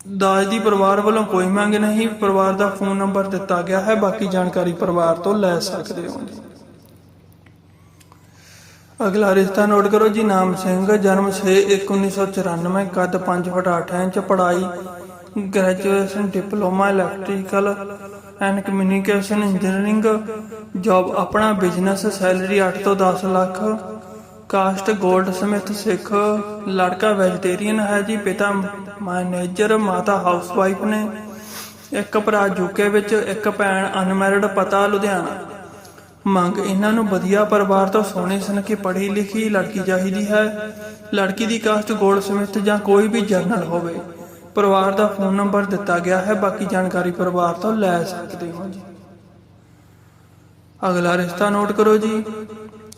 ਦਾਜ ਦੀ ਪਰਿਵਾਰ ਵੱਲੋਂ ਕੋਈ ਮੰਗ ਨਹੀਂ, ਪਰਿਵਾਰ ਦਾ ਫੋਨ ਨੰਬਰ ਦਿੱਤਾ ਗਿਆ ਹੈ, ਬਾਕੀ ਜਾਣਕਾਰੀ ਪਰਿਵਾਰ ਤੋਂ ਲੈ ਸਕਦੇ ਹੋ। ਅਗਲਾ ਰਿਸ਼ਤਾ ਨੋਟ ਕਰੋ ਜੀ, ਨਾਮ ਸਿੰਘ, ਜਨਮ 6/1/1994 ਕੱਦ 5 ਫੁੱਟ 8 ਇੰਚ, ਪੜ੍ਹਾਈ graduation diploma electrical and communication engineering job ਆਪਣਾ ਬਿਜ਼ਨਸ ਸੈਲਰੀ 8 ਤੋਂ 10 lakh. Caste goldsmith Sikh ਲੜਕਾ ਵੈਜੀਟੇਰੀਅਨ ਹੈ ਜੀ। ਪਿਤਾ ਮੈਨੇਜਰ, ਮਾਤਾ ਹਾਊਸਵਾਈਫ ਨੇ। ਇੱਕ ਭਰਾ ਯੂਕੇ ਵਿੱਚ, ਇੱਕ ਭੈਣ ਅਨਮੈਰਿਡ ਪਤਾ ਲੁਧਿਆਣਾ। ਮੰਗ ਇਹਨਾਂ ਨੂੰ ਵਧੀਆ ਪਰਿਵਾਰ ਤੋਂ ਸੋਹਣੀ ਸੁਨੱਖੀ ਪੜ੍ਹੀ ਲਿਖੀ ਲੜਕੀ ਚਾਹੀਦੀ ਹੈ। ਲੜਕੀ ਦੀ ਕਾਸਟ ਗੋਲਡ ਸਮਿਥ ਜਾਂ ਕੋਈ ਵੀ ਜਰਨਲ ਹੋਵੇ, ਪਰਿਵਾਰ ਦਾ ਫੋਨ ਨੰਬਰ ਦਿੱਤਾ ਗਿਆ ਹੈ। ਬਾਕੀ ਜਾਣਕਾਰੀ ਪਰਿਵਾਰ ਤੋਂ ਲੈ ਸਕਦੇ ਹੋ ਜੀ। ਅਗਲਾ ਰਿਸ਼ਤਾ ਨੋਟ ਕਰੋ ਜੀ।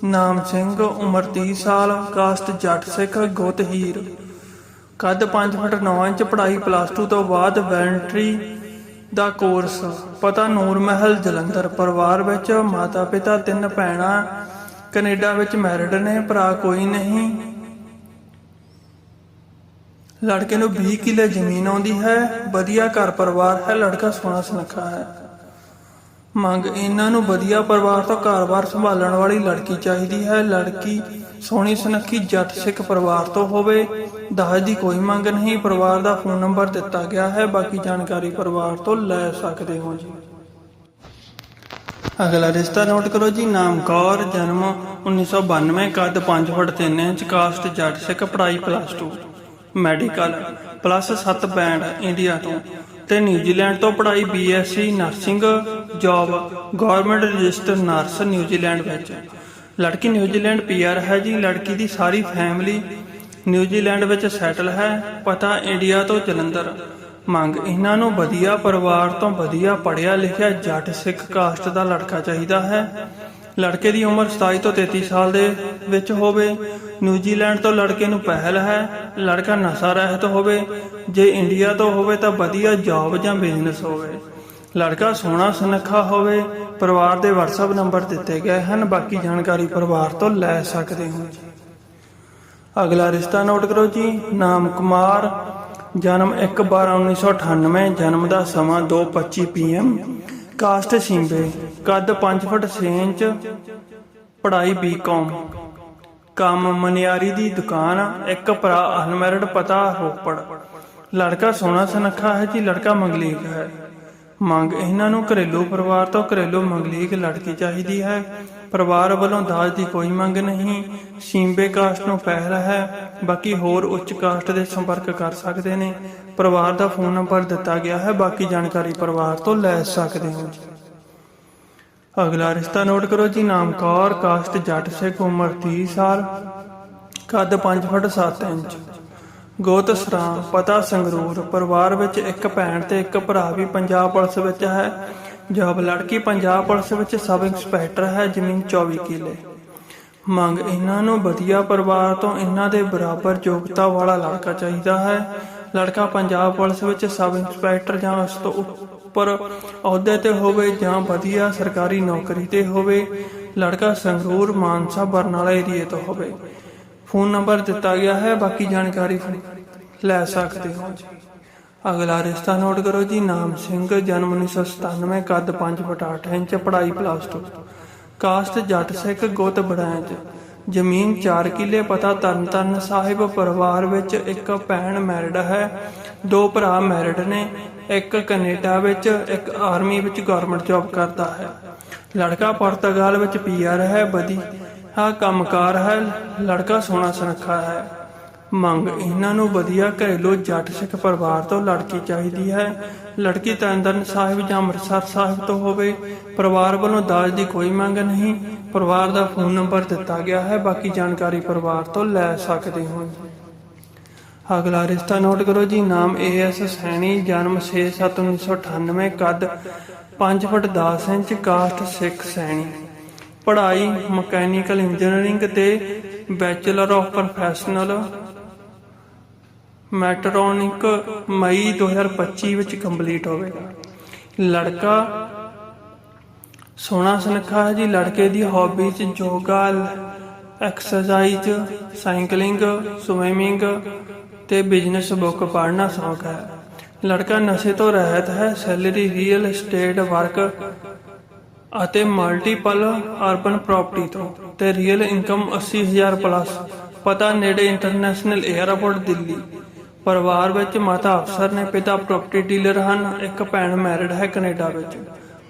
ਨਾਮ ਸਿੰਘ, ਉਮਰ 30 ਸਾਲ ਕਾਸਟ ਜੱਟ ਸਿੱਖ, ਗੁੱਤ ਹੀਰ। ਕੱਦ 5 ਫੁੱਟ 9 ਇੰਚ, ਪੜ੍ਹਾਈ ਪਲੱਸ 2 ਤੋਂ ਬਾਅਦ ਵੈਂਟਰੀ ਦਾ ਕੋਰਸ। ਪਤਾ ਨੂਰ ਮਹਿਲ, ਜਲੰਧਰ ਪਰਿਵਾਰ ਵਿੱਚ ਮਾਤਾ ਪਿਤਾ ਤਿੰਨ ਭੈਣਾਂ ਕੈਨੇਡਾ ਵਿੱਚ ਮੈਰਿਡ ਨੇ, ਭਰਾ ਕੋਈ ਨਹੀਂ। ਲੜਕੇ ਨੂੰ 20 ਕਿੱਲੇ ਜ਼ਮੀਨ ਆਉਂਦੀ ਹੈ, ਵਧੀਆ ਘਰ ਪਰਿਵਾਰ ਹੈ, ਲੜਕਾ ਸੋਹਣਾ ਸੁਨੱਖਾ ਹੈ। ਮੰਗ, ਇਹਨਾਂ ਨੂੰ ਵਧੀਆ ਪਰਿਵਾਰ ਤੋਂ ਘਰ-ਬਾਰ ਸੰਭਾਲਣ ਵਾਲੀ ਲੜਕੀ ਚਾਹੀਦੀ ਹੈ। ਲੜਕੀ ਸੋਹਣੀ ਸੁਨੱਖੀ ਜੱਟ ਸਿੱਖ ਪਰਿਵਾਰ ਤੋਂ ਹੋਵੇ, ਦਾਜ ਦੀ ਕੋਈ ਮੰਗ ਨਹੀਂ, ਪਰਿਵਾਰ ਦਾ ਫੋਨ ਨੰਬਰ ਦਿੱਤਾ ਗਿਆ ਹੈ। ਬਾਕੀ ਜਾਣਕਾਰੀ ਪਰਿਵਾਰ ਤੋਂ ਲੈ ਸਕਦੇ ਹੋ ਜੀ। ਅਗਲਾ ਰਿਸ਼ਤਾ ਨੋਟ ਕਰੋ ਜੀ। ਨਾਮ ਕੌਰ, ਜਨਮ 1992 ਕੱਦ 5 ਫੁੱਟ 3 ਇੰਚ ਕਾਸਟ ਜੱਟ ਸਿੱਖ, ਪੜ੍ਹਾਈ plus 2 medical plus 7 band India ਤੋਂ। ਤੇ ਨਿਊਜ਼ੀਲੈਂਡ ਤੋਂ ਪੜ੍ਹਾਈ BSc nursing job government register nurse New Zealand ਵਿੱਚ। ਲੜਕੀ ਨਿਊਜ਼ੀਲੈਂਡ ਪੀਆਰ ਹੈ ਜੀ, ਲੜਕੀ ਦੀ ਸਾਰੀ ਫੈਮਿਲੀ ਨਿਊਜ਼ੀਲੈਂਡ ਵਿੱਚ ਸੈਟਲ ਹੈ, ਪਤਾ ਇੰਡੀਆ ਤੋਂ ਜਲੰਧਰ। ਮੰਗ, ਇਹਨਾਂ ਨੂੰ ਵਧੀਆ ਪਰਿਵਾਰ ਤੋਂ ਵਧੀਆ ਪੜ੍ਹਿਆ ਲਿਖਿਆ ਜੱਟ ਸਿੱਖ ਕਾਸਟ ਦਾ ਲੜਕਾ ਚਾਹੀਦਾ ਹੈ। ਲੜਕੇ ਦੀ ਉਮਰ 27 ਤੋਂ 33 ਸਾਲ ਦੇ ਵਿੱਚ ਹੋਵੇ, ਨਿਊਜ਼ੀਲੈਂਡ ਤੋਂ ਲੜਕੇ ਨੂੰ ਪਹਿਲ ਹੈ, ਲੜਕਾ ਨਸ਼ਾ ਰਹਿਤ ਹੋਵੇ, ਜੇ ਇੰਡੀਆ ਤੋਂ ਹੋਵੇ ਤਾਂ ਵਧੀਆ ਜੌਬ ਜਾਂ ਬਿਜ਼ਨਸ ਹੋਵੇ। ਲੜਕਾ ਸੋਹਣਾ ਸੁਨੱਖਾ ਹੋਵੇ, ਪਰਿਵਾਰ ਦੇ WhatsApp ਨੰਬਰ ਦਿੱਤੇ ਗਏ ਹਨ, ਬਾਕੀ ਜਾਣਕਾਰੀ ਪਰਿਵਾਰ ਤੋਂ ਲੈ ਸਕਦੇ ਹੋ ਅਗਲਾ ਰਿਸ਼ਤਾ ਨੋਟ ਕਰੋ ਜੀ, ਨਾਮ ਕੁਮਾਰ, ਜਨਮ 1/12/1998 ਜਨਮ ਦਾ ਸਮਾਂ 2:25 ਪੀਐਮ ਕਾਸਟ ਸਿੰਬੇ ਕੱਦ 5 ਫੁੱਟ 6 ਇੰਚ, ਪੜ੍ਹਾਈ ਬੀਕਾਮ। ਕੰਮ ਮਨਿਆਰੀ ਦੀ ਦੁਕਾਨ, ਇੱਕ ਭਰਾ ਅਨਮੈਰਿਡ ਪਤਾ ਰੋਪੜ। ਲੜਕਾ ਸੋਹਣਾ ਸੁਨੱਖਾ ਹੈ ਜੀ, ਲੜਕਾ ਮੰਗਲੀਕ ਹੈ। ਮੰਗ ਇਹਨਾਂ ਨੂੰ ਘਰੇਲੂ ਪਰਿਵਾਰ ਤੋਂ ਘਰੇਲੂ ਮੰਗਲੀਕ ਲੜਕੀ ਚਾਹੀਦੀ ਹੈ। ਪਰਿਵਾਰ ਵੱਲੋਂ ਦਾਜ ਦੀ ਕੋਈ ਮੰਗ ਨਹੀਂ। ਸਿੰਬੇ ਕਾਸਟ ਨੂੰ ਪਹਿਲ ਹੈ। ਬਾਕੀ ਹੋਰ ਉੱਚ ਕਾਸਟ ਦੇ ਸੰਪਰਕ ਕਰ ਸਕਦੇ ਨੇ। ਪਰਿਵਾਰ ਦਾ ਫੋਨ ਨੰਬਰ ਦਿੱਤਾ ਗਿਆ ਹੈ। ਬਾਕੀ ਜਾਣਕਾਰੀ ਪਰਿਵਾਰ ਤੋਂ ਲੈ ਸਕਦੇ ਹੋ ਅਗਲਾ ਰਿਸ਼ਤਾ ਨੋਟ ਕਰੋ ਜੀ। ਨਾਮ ਕੌਰ ਕਾਸਟ ਜੱਟ ਸਿੱਖ ਉਮਰ 30 ਸਾਲ। ਕੱਦ 5 ਫੁੱਟ 7 ਇੰਚ। ਗੋਤ ਪਤਾ ਸੰਗਰੂਰ, ਪਰਿਵਾਰ ਵਿੱਚ ਇੱਕ ਭੈਣ ਤੇ ਇੱਕ ਭਰਾ ਵੀ ਪੰਜਾਬ ਪੁਲਿਸ ਵਿੱਚ ਹੈ। ਜੋਬ ਲੜਕੀ ਪੰਜਾਬ ਪੁਲਿਸ ਵਿੱਚ ਸਬ ਇੰਸਪੈਕਟਰ ਹੈ ਜ਼ਮੀਨ 24 ਕਿੱਲੇ। ਮੰਗ, ਇਹਨਾਂ ਨੂੰ ਵਧੀਆ ਪਰਿਵਾਰ ਤੋਂ ਇਹਨਾਂ ਦੇ ਬਰਾਬਰ ਯੋਗਤਾ ਵਾਲਾ ਲੜਕਾ ਚਾਹੀਦਾ ਹੈ। ਲੜਕਾ ਪੰਜਾਬ ਪੁਲਿਸ ਵਿੱਚ ਸਬ ਇੰਸਪੈਕਟਰ ਜਾਂ ਉਸ ਤੋਂ ਉੱਪਰ ਅਹੁਦੇ ਤੇ ਹੋਵੇ ਜਾਂ ਵਧੀਆ ਸਰਕਾਰੀ ਨੌਕਰੀ ਤੇ ਹੋਵੇ, ਲੜਕਾ ਸੰਗਰੂਰ ਮਾਨਸਾ ਬਰਨਾਲਾ ਏਰੀਏ ਤੋਂ ਹੋਵੇ। ਫੋਨ ਨੰਬਰ ਦਿੱਤਾ ਗਿਆ ਹੈ, ਬਾਕੀ ਜਾਣਕਾਰੀ ਲੈ ਸਕਦੇ ਹੋ ਜੀ। ਅਗਲਾ ਰਿਸ਼ਤਾ ਨੋਟ ਕਰੋ ਜੀ, ਨਾਮ ਸਿੰਘ, ਜਨਮ 1997 ਕੱਦ 5 ਫੁੱਟ 8 ਇੰਚ, ਪੜ੍ਹਾਈ ਪਲੱਸ 2 ਕਾਸਟ ਜੱਟ ਸਿੱਖ ਗੁੱਤ ਬੜੈਂਚ ਜ਼ਮੀਨ 4 ਕਿੱਲੇ, ਪਤਾ ਤਰਨਤਾਰਨ ਸਾਹਿਬ, ਪਰਿਵਾਰ ਵਿੱਚ ਇੱਕ ਭੈਣ ਮੈਰਿਡ ਹੈ, ਦੋ ਭਰਾ ਮੈਰਿਡ ਨੇ, ਇੱਕ ਕੈਨੇਡਾ ਵਿੱਚ, ਇੱਕ ਆਰਮੀ ਵਿੱਚ ਗਵਰਨਮੈਂਟ ਜੌਬ ਕਰਦਾ ਹੈ। ਲੜਕਾ ਪੁਰਤਗਾਲ ਵਿੱਚ ਪੀਆਰ ਹੈ, ਬਦੀ ਵਧੀਆ ਕੰਮਕਾਰ ਹੈ, ਲੜਕਾ ਸੋਹਣਾ ਸੁਨੱਖਾ ਹੈ। ਮੰਗ ਇਹਨਾਂ ਨੂੰ ਵਧੀਆ ਘਰੇਲੂ ਜੱਟ ਸਿੱਖ ਪਰਿਵਾਰ ਤੋਂ ਲੜਕੀ ਚਾਹੀਦੀ ਹੈ। ਲੜਕੀ ਤਰਨਤਾਰਨ ਸਾਹਿਬ ਜਾਂ ਅੰਮ੍ਰਿਤਸਰ ਸਾਹਿਬ ਤੋਂ ਹੋਵੇ। ਪਰਿਵਾਰ ਵੱਲੋਂ ਦਾਜ ਦੀ ਕੋਈ ਮੰਗ ਨਹੀਂ। ਪਰਿਵਾਰ ਦਾ ਫੋਨ ਨੰਬਰ ਦਿੱਤਾ ਗਿਆ ਹੈ, ਬਾਕੀ ਜਾਣਕਾਰੀ ਪਰਿਵਾਰ ਤੋਂ ਲੈ ਸਕਦੇ ਹੋ। ਅਗਲਾ ਰਿਸ਼ਤਾ ਨੋਟ ਕਰੋ ਜੀ, ਨਾਮ ਏਐਸ ਸੈਣੀ, ਜਨਮ 6/7/1998 ਕੱਦ 5 foot 10 inch caste Sikh Saini. ਪੜ੍ਹਾਈ, ਮਕੈਨੀਕਲ ਇੰਜੀਨੀਅਰਿੰਗ ਤੇ ਬੈਚਲਰ ਆਫ ਪ੍ਰੋਫੈਸ਼ਨਲ ਮੈਟਰੋਨਿਕ ਮਈ 2025 ਵਿੱਚ ਕੰਪਲੀਟ ਹੋਵੇਗਾ। ਲੜਕਾ ਸੋਹਣਾ ਸੁਨੱਖਾ ਹੈ ਜੀ, ਲੜਕੇ ਦੀ ਹੌਬੀ ਚ ਯੋਗਾ ਐਕਸਰਸਾਈਜ਼ ਸਾਈਕਲਿੰਗ ਸਵਿਮਿੰਗ ਤੇ ਬਿਜ਼ਨਸ ਬੁੱਕ ਪੜ੍ਹਨਾ ਸ਼ੌਕ ਹੈ। ਲੜਕਾ ਨਸ਼ੇ ਤੋਂ ਰਹਿਤ ਹੈ ਸੈਲਰੀ ਰੀਅਲ ਏਸਟੇਟ ਵਰਕ ਅਤੇ ਮਲਟੀਪਲ ਅਰਬਨ ਪ੍ਰਾਪਰਟੀ ਤੋਂ ਤੇ ਰੀਅਲ ਇਨਕਮ 80000 ਪਲੱਸ ਪਤਾ ਨੇੜੇ ਇੰਟਰਨੈਸ਼ਨਲ 에ਅਰਪੋਰਟ ਦਿੱਲੀ। ਪਰਿਵਾਰ ਵਿੱਚ ਮਾਤਾ ਅਫਸਰ ਨੇ ਪਿਤਾ ਪ੍ਰਾਪਰਟੀ ਡੀਲਰ ਹਨ, ਇੱਕ ਭੈਣ ਮੈਰਿਡ ਹੈ ਕੈਨੇਡਾ ਵਿੱਚ।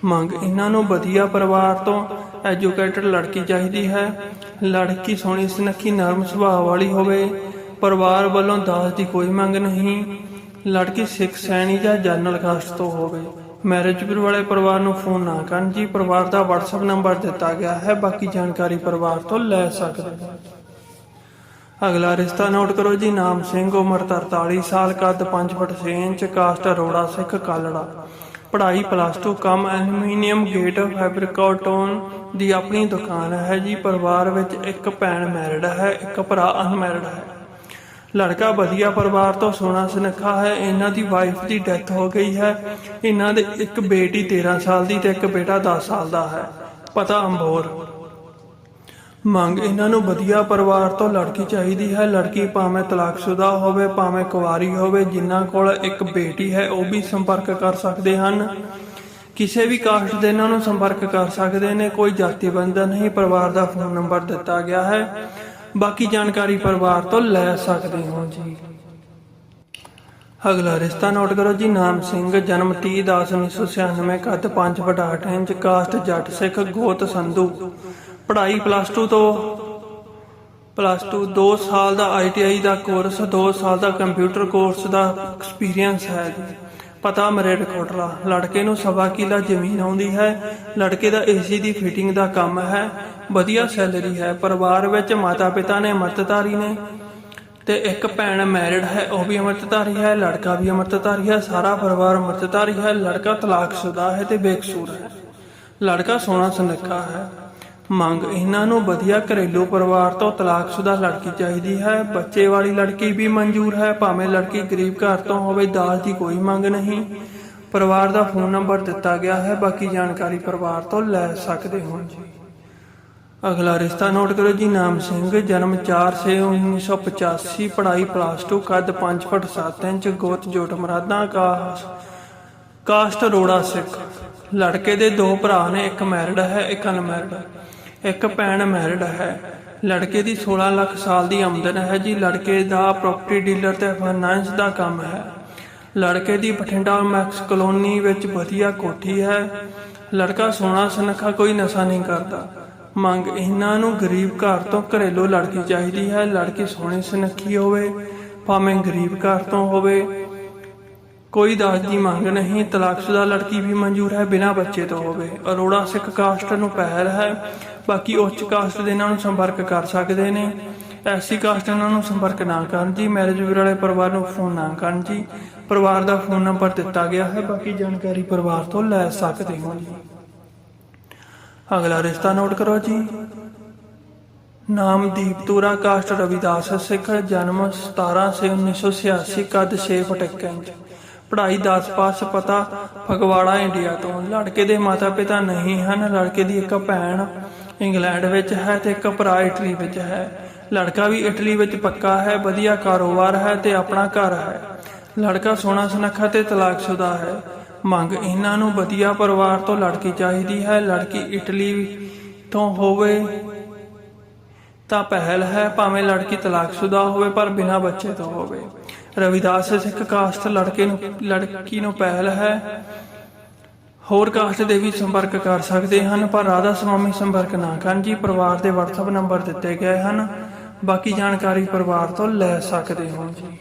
ਮੰਗ ਇਹਨਾਂ ਨੂੰ ਵਧੀਆ ਪਰਿਵਾਰ ਤੋਂ ਐਜੂਕੇਟਡ ਲੜਕੀ ਚਾਹੀਦੀ ਹੈ। ਲੜਕੀ ਸੋਹਣੀ ਸੁਨੱਖੀ ਨਰਮ ਸੁਭਾਅ ਵਾਲੀ ਹੋਵੇ। ਪਰਿਵਾਰ ਵੱਲੋਂ ਦਾਜ ਦੀ ਕੋਈ ਮੰਗ ਨਹੀਂ। ਲੜਕੀ ਸਿੱਖ, ਸੈਣੀ ਜਾਂ ਜਨਰਲ ਕਾਸਟ ਤੋਂ ਹੋਵੇ। ਮੈਰਿਜ ਵਾਲੇ ਪਰਿਵਾਰ ਨੂੰ ਫੋਨ ਨਾ ਕਰਨ ਜੀ। ਪਰਿਵਾਰ ਦਾ WhatsApp ਨੰਬਰ ਦਿੱਤਾ ਗਿਆ ਹੈ। ਬਾਕੀ ਜਾਣਕਾਰੀ ਪਰਿਵਾਰ ਤੋਂ ਲੈ ਸਕਦੇ ਹੋ। ਅਗਲਾ ਰਿਸ਼ਤਾ ਨੋਟ ਕਰੋ ਜੀ। ਨਾਮ ਸਿੰਘ, ਉਮਰ 43 ਸਾਲ ਕੱਦ 5 foot 6 inch caste Arora, Sikh Kalra. ਪੜ੍ਹਾਈ ਪਲੱਸ 2 ਕੰਮ ਐਲੂਮੀਨੀਅਮ ਗੇਟ ਫੈਬਰਿਕੋਟਨ ਦੀ ਆਪਣੀ ਦੁਕਾਨ ਹੈ ਜੀ। ਪਰਿਵਾਰ ਵਿੱਚ ਇੱਕ ਭੈਣ ਮੈਰਿਡ ਹੈ, ਇੱਕ ਭਰਾ ਅਨਮੈਰਿਡ ਹੈ। ਲੜਕਾ ਵਧੀਆ ਪਰਿਵਾਰ ਤੋਂ ਸੋਹਣਾ ਸੁਨੱਖਾ ਹੈ, ਇਹਨਾਂ ਦੀ ਵਾਈਫ ਦੀ ਡੈਥ ਹੋ ਗਈ ਹੈ। ਇਹਨਾਂ ਦੇ ਇੱਕ ਬੇਟੀ 13 ਸਾਲ ਦੀ ਤੇ ਇੱਕ ਬੇਟਾ 10 ਸਾਲ ਦਾ ਹੈ। ਪਤਾ ਅੰਬੋਰ। ਮੰਗ, ਇਹਨਾਂ ਨੂੰ ਵਧੀਆ ਪਰਿਵਾਰ ਤੋਂ ਲੜਕੀ ਚਾਹੀਦੀ ਹੈ। ਲੜਕੀ ਭਾਵੇਂ ਤਲਾਕਸ਼ੁਦਾ ਹੋਵੇ, ਭਾਵੇਂ ਕੁਵਾਰੀ ਹੋਵੇ, ਜਿਨ੍ਹਾਂ ਕੋਲ ਇੱਕ ਬੇਟੀ ਹੈ, ਉਹ ਵੀ ਸੰਪਰਕ ਕਰ ਸਕਦੇ ਹਨ। ਕਿਸੇ ਵੀ ਕਾਸਟ ਦੇ ਇਹਨਾਂ ਨੂੰ ਸੰਪਰਕ ਕਰ ਸਕਦੇ ਨੇ। ਕੋਈ ਜਾਤੀ ਬੰਧਨ ਨਹੀਂ, ਪਰਿਵਾਰ ਦਾ ਫੋਨ ਨੰਬਰ ਦਿੱਤਾ ਗਿਆ ਹੈ। ਬਾਕੀ ਜਾਣਕਾਰੀ ਪਰਿਵਾਰ ਤੋਂ ਲੈ ਸਕਦੇ ਹੋ ਜੀ। ਅਗਲਾ ਰਿਸ਼ਤਾ ਨੋਟ ਕਰੋ ਜੀ, ਨਾਮ ਸਿੰਘ, ਜਨਮ 30 ਦਸ 1996 ਕੱਦ 5 ਫੁੱਟ 8 ਇੰਚ ਕਾਸਟ ਜੱਟ ਸਿੱਖ ਗੋਤ ਸੰਧੂ। ਪੜ੍ਹਾਈ ਪਲੱਸ 2 ਤੋਂ ਪਲੱਸ 2 2 ਸਾਲ ਦਾ ਆਈਟੀਆਈ ਦਾ ਕੋਰਸ 2 ਸਾਲ ਦਾ ਕੰਪਿਊਟਰ ਕੋਰਸ ਦਾ ਐਕਸਪੀਰੀਅੰਸ ਹੈ ਜੀ। ਪਤਾ ਮਰੇਡ ਕੋਟਲਾ ਲੜਕੇ ਨੂੰ ਸਵਾ ਕਿਲਾ ਜ਼ਮੀਨ ਆਉਂਦੀ ਹੈ। ਲੜਕੇ ਦਾ ਏਸੀ ਦੀ ਫਿਟਿੰਗ ਦਾ ਕੰਮ ਹੈ। ਵਧੀਆ ਸੈਲਰੀ ਹੈ। ਪਰਿਵਾਰ ਵਿੱਚ ਮਾਤਾ ਪਿਤਾ ਨੇ ਅੰਮ੍ਰਿਤਧਾਰੀ ਨੇ ਤੇ ਇੱਕ ਭੈਣ ਮੈਰਿਡ ਹੈ, ਉਹ ਵੀ ਅੰਮ੍ਰਿਤਧਾਰੀ ਹੈ। ਲੜਕਾ ਵੀ ਅੰਮ੍ਰਿਤਧਾਰੀ ਹੈ। ਸਾਰਾ ਪਰਿਵਾਰ ਅੰਮ੍ਰਿਤਧਾਰੀ ਹੈ। ਲੜਕਾ ਤਲਾਕਸ਼ੁਦਾ ਹੈ ਤੇ ਬੇਕਸੂਰ ਹੈ। ਲੜਕਾ ਸੋਹਣਾ ਸੁਨੱਖਾ ਹੈ। ਮੰਗ ਇਹਨਾਂ ਨੂੰ ਵਧੀਆ ਘਰੇਲੂ ਪਰਿਵਾਰ ਤੋਂ ਤਲਾਕਸ਼ੁਦਾ ਲੜਕੀ ਚਾਹੀਦੀ ਹੈ। ਬੱਚੇ ਵਾਲੀ ਲੜਕੀ ਵੀ ਮਨਜ਼ੂਰ ਹੈ, ਭਾਵੇਂ ਲੜਕੀ ਗਰੀਬ ਘਰ ਤੋਂ ਹੋਵੇ, ਦਾਜ ਦੀ ਕੋਈ ਮੰਗ ਨਹੀਂ। ਪਰਿਵਾਰ ਦਾ ਫੋਨ ਨੰਬਰ ਦਿੱਤਾ ਗਿਆ ਹੈ, ਬਾਕੀ ਜਾਣਕਾਰੀ ਪਰਿਵਾਰ ਤੋਂ ਲੈ ਸਕਦੇ ਹੋ ਜੀ। ਅਗਲਾ ਰਿਸ਼ਤਾ ਨੋਟ ਕਰੋ ਜੀ, ਨਾਮ ਸਿੰਘ, ਜਨਮ 4/6/1985 ਪੜ੍ਹਾਈ ਪਲੱਸ 2 ਕੱਦ 5 ਫੁੱਟ 7 ਇੰਚ, ਗੋਤ ਜੋਟ ਮਰਾਦਾ ਕਾ ਕਾਸਟ ਰੋੜਾ ਸਿੱਖ। ਲੜਕੇ ਦੇ ਦੋ ਭਰਾ ਨੇ, ਇੱਕ ਮੈਰਿਡ ਹੈ, ਇੱਕ ਅਨਮੈਰਿਡ ਇੱਕ ਭੈਣ ਮੈਰਿਡ ਹੈ। ਲੜਕੇ ਦੀ 16 ਲੱਖ ਸਾਲ ਦੀ ਆਮਦਨ ਹੈ ਜੀ। ਲੜਕੇ ਦਾ ਪ੍ਰਾਪਰਟੀ ਡੀਲਰ ਤੇ ਫਾਈਨਾਂਸ ਦਾ ਕੰਮ ਹੈ। ਲੜਕੇ ਦੀ ਬਠਿੰਡਾ ਮੈਕਸ ਕਲੋਨੀ ਵਿੱਚ ਵਧੀਆ ਕੋਠੀ ਹੈ। ਲੜਕਾ ਸੋਹਣਾ ਸੁਨੱਖਾ ਕੋਈ ਨਸ਼ਾ ਨਹੀਂ ਕਰਦਾ। ਮੰਗ ਇਹਨਾਂ ਨੂੰ ਗਰੀਬ ਘਰ ਤੋਂ ਘਰੇਲੂ ਲੜਕੀ ਚਾਹੀਦੀ ਹੈ। ਲੜਕੀ ਸੋਹਣੀ ਸੁਨੱਖੀ ਹੋਵੇ, ਭਾਵੇਂ ਗਰੀਬ ਘਰ ਤੋਂ ਹੋਵੇ। ਕੋਈ ਦਾਜ ਦੀ ਮੰਗ ਨਹੀਂ ਤਲਾਕਸ਼ੁਦਾ ਲੜਕੀ ਵੀ ਮਨਜ਼ੂਰ ਹੈ ਬਿਨਾਂ ਬੱਚੇ ਤੋਂ ਹੋਵੇ। ਅਰੋੜਾ ਸਿੱਖ ਕਾਸਟ ਨੂੰ ਪਹਿਲ ਹੈ, ਬਾਕੀ ਉੱਚ ਕਾਸਟ ਦੇ ਇਹਨਾਂ ਨੂੰ ਸੰਪਰਕ ਕਰ ਸਕਦੇ ਨੇ। ਐਸੀ ਕਾਸਟ ਇਹਨਾਂ ਨੂੰ ਸੰਪਰਕ ਨਾ ਕਰਨ ਜੀ ਮੈਰਿਜ ਬਿਊਰੋ ਵਾਲੇ ਪਰਿਵਾਰ ਨੂੰ ਫੋਨ ਨਾ ਕਰਨ ਜੀ। ਪਰਿਵਾਰ ਦਾ ਫੋਨ ਨੰਬਰ ਦਿੱਤਾ ਗਿਆ ਹੈ, ਬਾਕੀ ਜਾਣਕਾਰੀ ਪਰਿਵਾਰ ਤੋਂ ਲੈ ਸਕਦੇ ਹੋ ਜੀ। ਅਗਲਾ ਰਿਸ਼ਤਾ ਨੋਟ ਕਰੋ ਜੀ। ਨਾਮ ਦੀਪਤੂਰਾ ਕਾਸਟ ਰਵਿਦਾਸ ਸਿੱਖ, ਜਨਮ 17 ਸੇ 1986 ਕੱਦ 6 ਫੁੱਟ 1 ਇੰਚ। ਪੜ੍ਹਾਈ 10 ਪਾਸ ਪਤਾ ਫਗਵਾੜਾ ਇੰਡੀਆ ਤੋਂ। ਲੜਕੇ ਦੇ ਮਾਤਾ ਪਿਤਾ ਨਹੀਂ ਹਨ, ਲੜਕੇ ਦੀ ਇੱਕ ਭੈਣ ਇੰਗਲੈਂਡ ਵਿੱਚ ਹੈ ਤੇ ਇੱਕ ਭਰਾ ਇਟਲੀ ਵਿੱਚ ਹੈ। ਲੜਕਾ ਵੀ ਇਟਲੀ ਵਿੱਚ ਪੱਕਾ ਹੈ, ਵਧੀਆ ਕਾਰੋਬਾਰ ਹੈ ਤੇ ਆਪਣਾ ਘਰ ਹੈ। ਲੜਕਾ ਸੋਹਣਾ ਸੁਨੱਖਾ ਤੇ ਤਲਾਕਸ਼ੁਦਾ ਹੈ। ਮੰਗ ਇਹਨਾਂ ਨੂੰ ਵਧੀਆ ਪਰਿਵਾਰ ਤੋਂ ਲੜਕੀ ਚਾਹੀਦੀ ਹੈ। ਲੜਕੀ ਇਟਲੀ ਤੋਂ ਹੋਵੇ ਤਾਂ ਪਹਿਲ ਹੈ, ਭਾਵੇਂ ਲੜਕੀ ਤਲਾਕਸ਼ੁਦਾ ਹੋਵੇ ਪਰ ਬਿਨਾਂ ਬੱਚੇ ਤੋਂ ਹੋਵੇ। ਰਵਿਦਾਸ ਸਿੱਖ ਕਾਸਟ ਲੜਕੇ ਨੂੰ ਲੜਕੀ ਨੂੰ ਪਹਿਲ ਹੈ। ਹੋਰ ਕਾਸਟ ਦੇ ਵੀ ਸੰਪਰਕ ਕਰ ਸਕਦੇ ਹਨ, ਪਰ ਰਾਧਾ ਸਵਾਮੀ ਸੰਪਰਕ ਨਾ ਕਰਨ ਜੀ, ਪਰਿਵਾਰ ਦੇ WhatsApp ਨੰਬਰ ਦਿੱਤੇ ਗਏ ਹਨ। ਬਾਕੀ ਜਾਣਕਾਰੀ ਪਰਿਵਾਰ ਤੋਂ ਲੈ ਸਕਦੇ ਹੋ ਜੀ।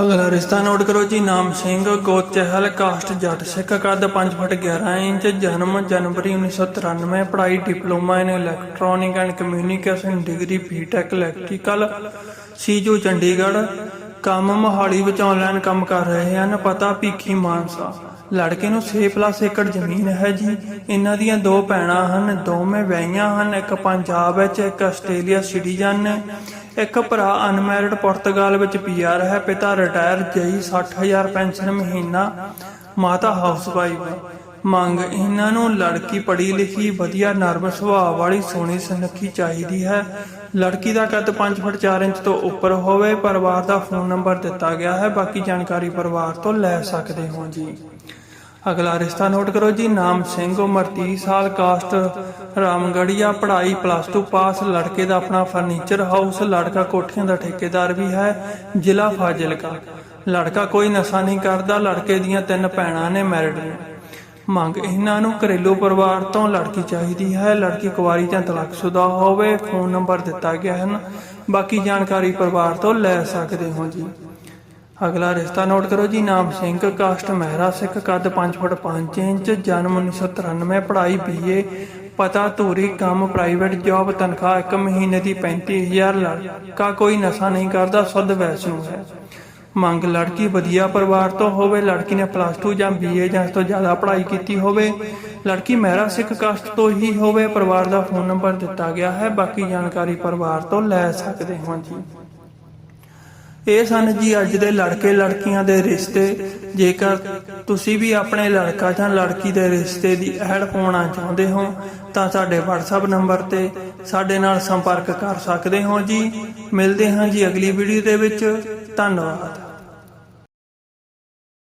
ਅਗਲਾ ਰਿਸ਼ਤਾ ਨੋਟ ਕਰੋ ਜੀ, ਨਾਮ ਸਿੰਘ, ਗੋਚਹਿਲ ਕਾਸਟ ਜੱਟ, ਸਿੱਖ ਕੱਦ 5 ਫੁੱਟ 11 ਇੰਚ, ਜਨਮ ਜਨਵਰੀ 1993 ਪੜ੍ਹਾਈ, diploma in electronic and communication degree BTech electrical ਸੀਜੂ Chandigarh, ਕੰਮ ਮੋਹਾਲੀ ਵਿੱਚ ਆਨਲਾਈਨ ਕੰਮ ਕਰ ਰਹੇ ਹਨ, ਪਤਾ ਭੀਖੀ ਮਾਨਸਾ। ਲੜਕੇ ਨੂੰ 6+ ਏਕੜ ਜ਼ਮੀਨ ਹੈ ਜੀ। ਇਹਨਾਂ ਦੀਆਂ ਦੋ ਭੈਣਾਂ ਹਨ, ਦੋਵੇਂ ਵਿਆਹੀਆਂ ਹਨ, ਇੱਕ ਪੰਜਾਬ ਵਿੱਚ, ਇੱਕ ਆਸਟ੍ਰੇਲੀਆ ਸਿਟੀਜ਼ਨ ਨੇ ਇੱਕ ਭਰਾ ਅਨਮੈਰਿਡ ਪੁਰਤਗਾਲ ਵਿੱਚ ਪੀਆਰ ਹੈ, ਪਿਤਾ ਰਿਟਾਇਰ ਜਈ 60000 ਪੈਨਸ਼ਨ ਮਹੀਨਾ, ਮਾਤਾ ਹਾਊਸਵਾਈਫ ਮੰਗ ਇਹਨਾਂ ਨੂੰ ਲੜਕੀ ਪੜ੍ਹੀ ਲਿਖੀ, ਵਧੀਆ ਨਰਮ ਸੁਭਾਅ ਵਾਲੀ ਸੋਹਣੀ ਸੁਨੱਖੀ ਚਾਹੀਦੀ ਹੈ। ਲੜਕੀ ਦਾ ਕੱਦ 5 ਫੁੱਟ 4 ਇੰਚ ਤੋਂ ਉੱਪਰ ਹੋਵੇ, ਪਰਿਵਾਰ ਦਾ ਫੋਨ ਨੰਬਰ ਦਿੱਤਾ ਗਿਆ ਹੈ, ਬਾਕੀ ਜਾਣਕਾਰੀ ਪਰਿਵਾਰ ਤੋਂ ਲੈ ਸਕਦੇ ਹੋ ਜੀ। ਅਗਲਾ ਰਿਸ਼ਤਾ ਨੋਟ ਕਰੋ ਜੀ, ਨਾਮ ਸਿੰਘ, ਉਮਰ 30 ਸਾਲ, ਕਾਸਟ ਰਾਮਗੜੀਆ ਪੜ੍ਹਾਈ ਪਲੱਸ 2 ਪਾਸ, ਲੜਕੇ ਦਾ ਆਪਣਾ ਫਰਨੀਚਰ ਹਾਊਸ ਲੜਕਾ ਕੋਠੀਆਂ ਦਾ ਠੇਕੇਦਾਰ ਵੀ ਹੈ, ਜ਼ਿਲ੍ਹਾ ਫਾਜ਼ਿਲਕਾ। ਲੜਕਾ ਕੋਈ ਨਸ਼ਾ ਨਹੀਂ ਕਰਦਾ, ਲੜਕੇ ਦੀਆਂ ਤਿੰਨ ਭੈਣਾਂ ਨੇ ਮੈਰਿਡ ਨੇ। ਮੰਗ ਇਹਨਾਂ ਨੂੰ ਘਰੇਲੂ ਪਰਿਵਾਰ ਤੋਂ ਲੜਕੀ ਚਾਹੀਦੀ ਹੈ। ਲੜਕੀ ਕੁਵਾਰੀ ਜਾਂ ਤਲਾਕਸ਼ੁਦਾ ਹੋਵੇ, ਫੋਨ ਨੰਬਰ ਦਿੱਤਾ ਗਿਆ ਹੈ ਬਾਕੀ ਜਾਣਕਾਰੀ ਪਰਿਵਾਰ ਤੋਂ ਲੈ ਸਕਦੇ ਹੋ ਜੀ। ਅਗਲਾ ਰਿਸ਼ਤਾ ਨੋਟ ਕਰੋ ਜੀ। ਨਾਮ ਸਿੰਘ, ਕਾਸਟ ਮਹਿਰਾ ਸਿੱਖ, ਕੱਦ 5 ਫੁੱਟ 5 ਇੰਚ, ਜਨਮ 1993 ਪੜ੍ਹਾਈ ਬੀਏ ਪਤਾ ਧੂਰੀ, ਕੰਮ ਪ੍ਰਾਈਵੇਟ ਜੌਬ ਤਨਖਾਹ 1 ਮਹੀਨੇ ਦੀ 35000 ਲੜਕਾ ਕੋਈ ਨਸ਼ਾ ਨਹੀਂ ਕਰਦਾ, ਸੁੱਧ ਵੈਸ਼ਨੂ ਹੈ। ਮੰਗ ਲੜਕੀ ਵਧੀਆ ਪਰਿਵਾਰ ਤੋਂ ਹੋਵੇ, ਲੜਕੀ ਨੇ ਪਲੱਸ 2 ਜਾਂ ਬੀਏ ਜਾਂ ਇਸ ਤੋਂ ਜ਼ਿਆਦਾ ਪੜ੍ਹਾਈ ਕੀਤੀ ਹੋਵੇ, ਲੜਕੀ ਮਹਿਰਾ ਸਿੱਖ ਕਾਸਟ ਤੋਂ ਹੀ ਹੋਵੇ, ਪਰਿਵਾਰ ਦਾ ਫੋਨ ਨੰਬਰ ਦਿੱਤਾ ਗਿਆ ਹੈ, ਬਾਕੀ ਜਾਣਕਾਰੀ ਪਰਿਵਾਰ ਤੋਂ ਲੈ ਸਕਦੇ ਹੋ ਜੀ। ਇਹ ਸਨ ਜੀ ਅੱਜ ਦੇ ਲੜਕੇ ਲੜਕੀਆਂ ਦੇ ਰਿਸ਼ਤੇ। ਜੇਕਰ ਤੁਸੀਂ ਵੀ ਆਪਣੇ ਲੜਕਾ ਜਾਂ ਲੜਕੀ ਦੇ ਰਿਸ਼ਤੇ ਦੀ ਐਡ ਪਾਉਣਾ ਚਾਹੁੰਦੇ ਹੋ, ਤਾਂ ਸਾਡੇ WhatsApp ਨੰਬਰ ਤੇ ਸਾਡੇ ਨਾਲ ਸੰਪਰਕ ਕਰ ਸਕਦੇ ਹੋ ਜੀ। ਮਿਲਦੇ ਹਾਂ ਜੀ ਅਗਲੀ ਵੀਡੀਓ ਦੇ ਵਿੱਚ। ਧੰਨਵਾਦ।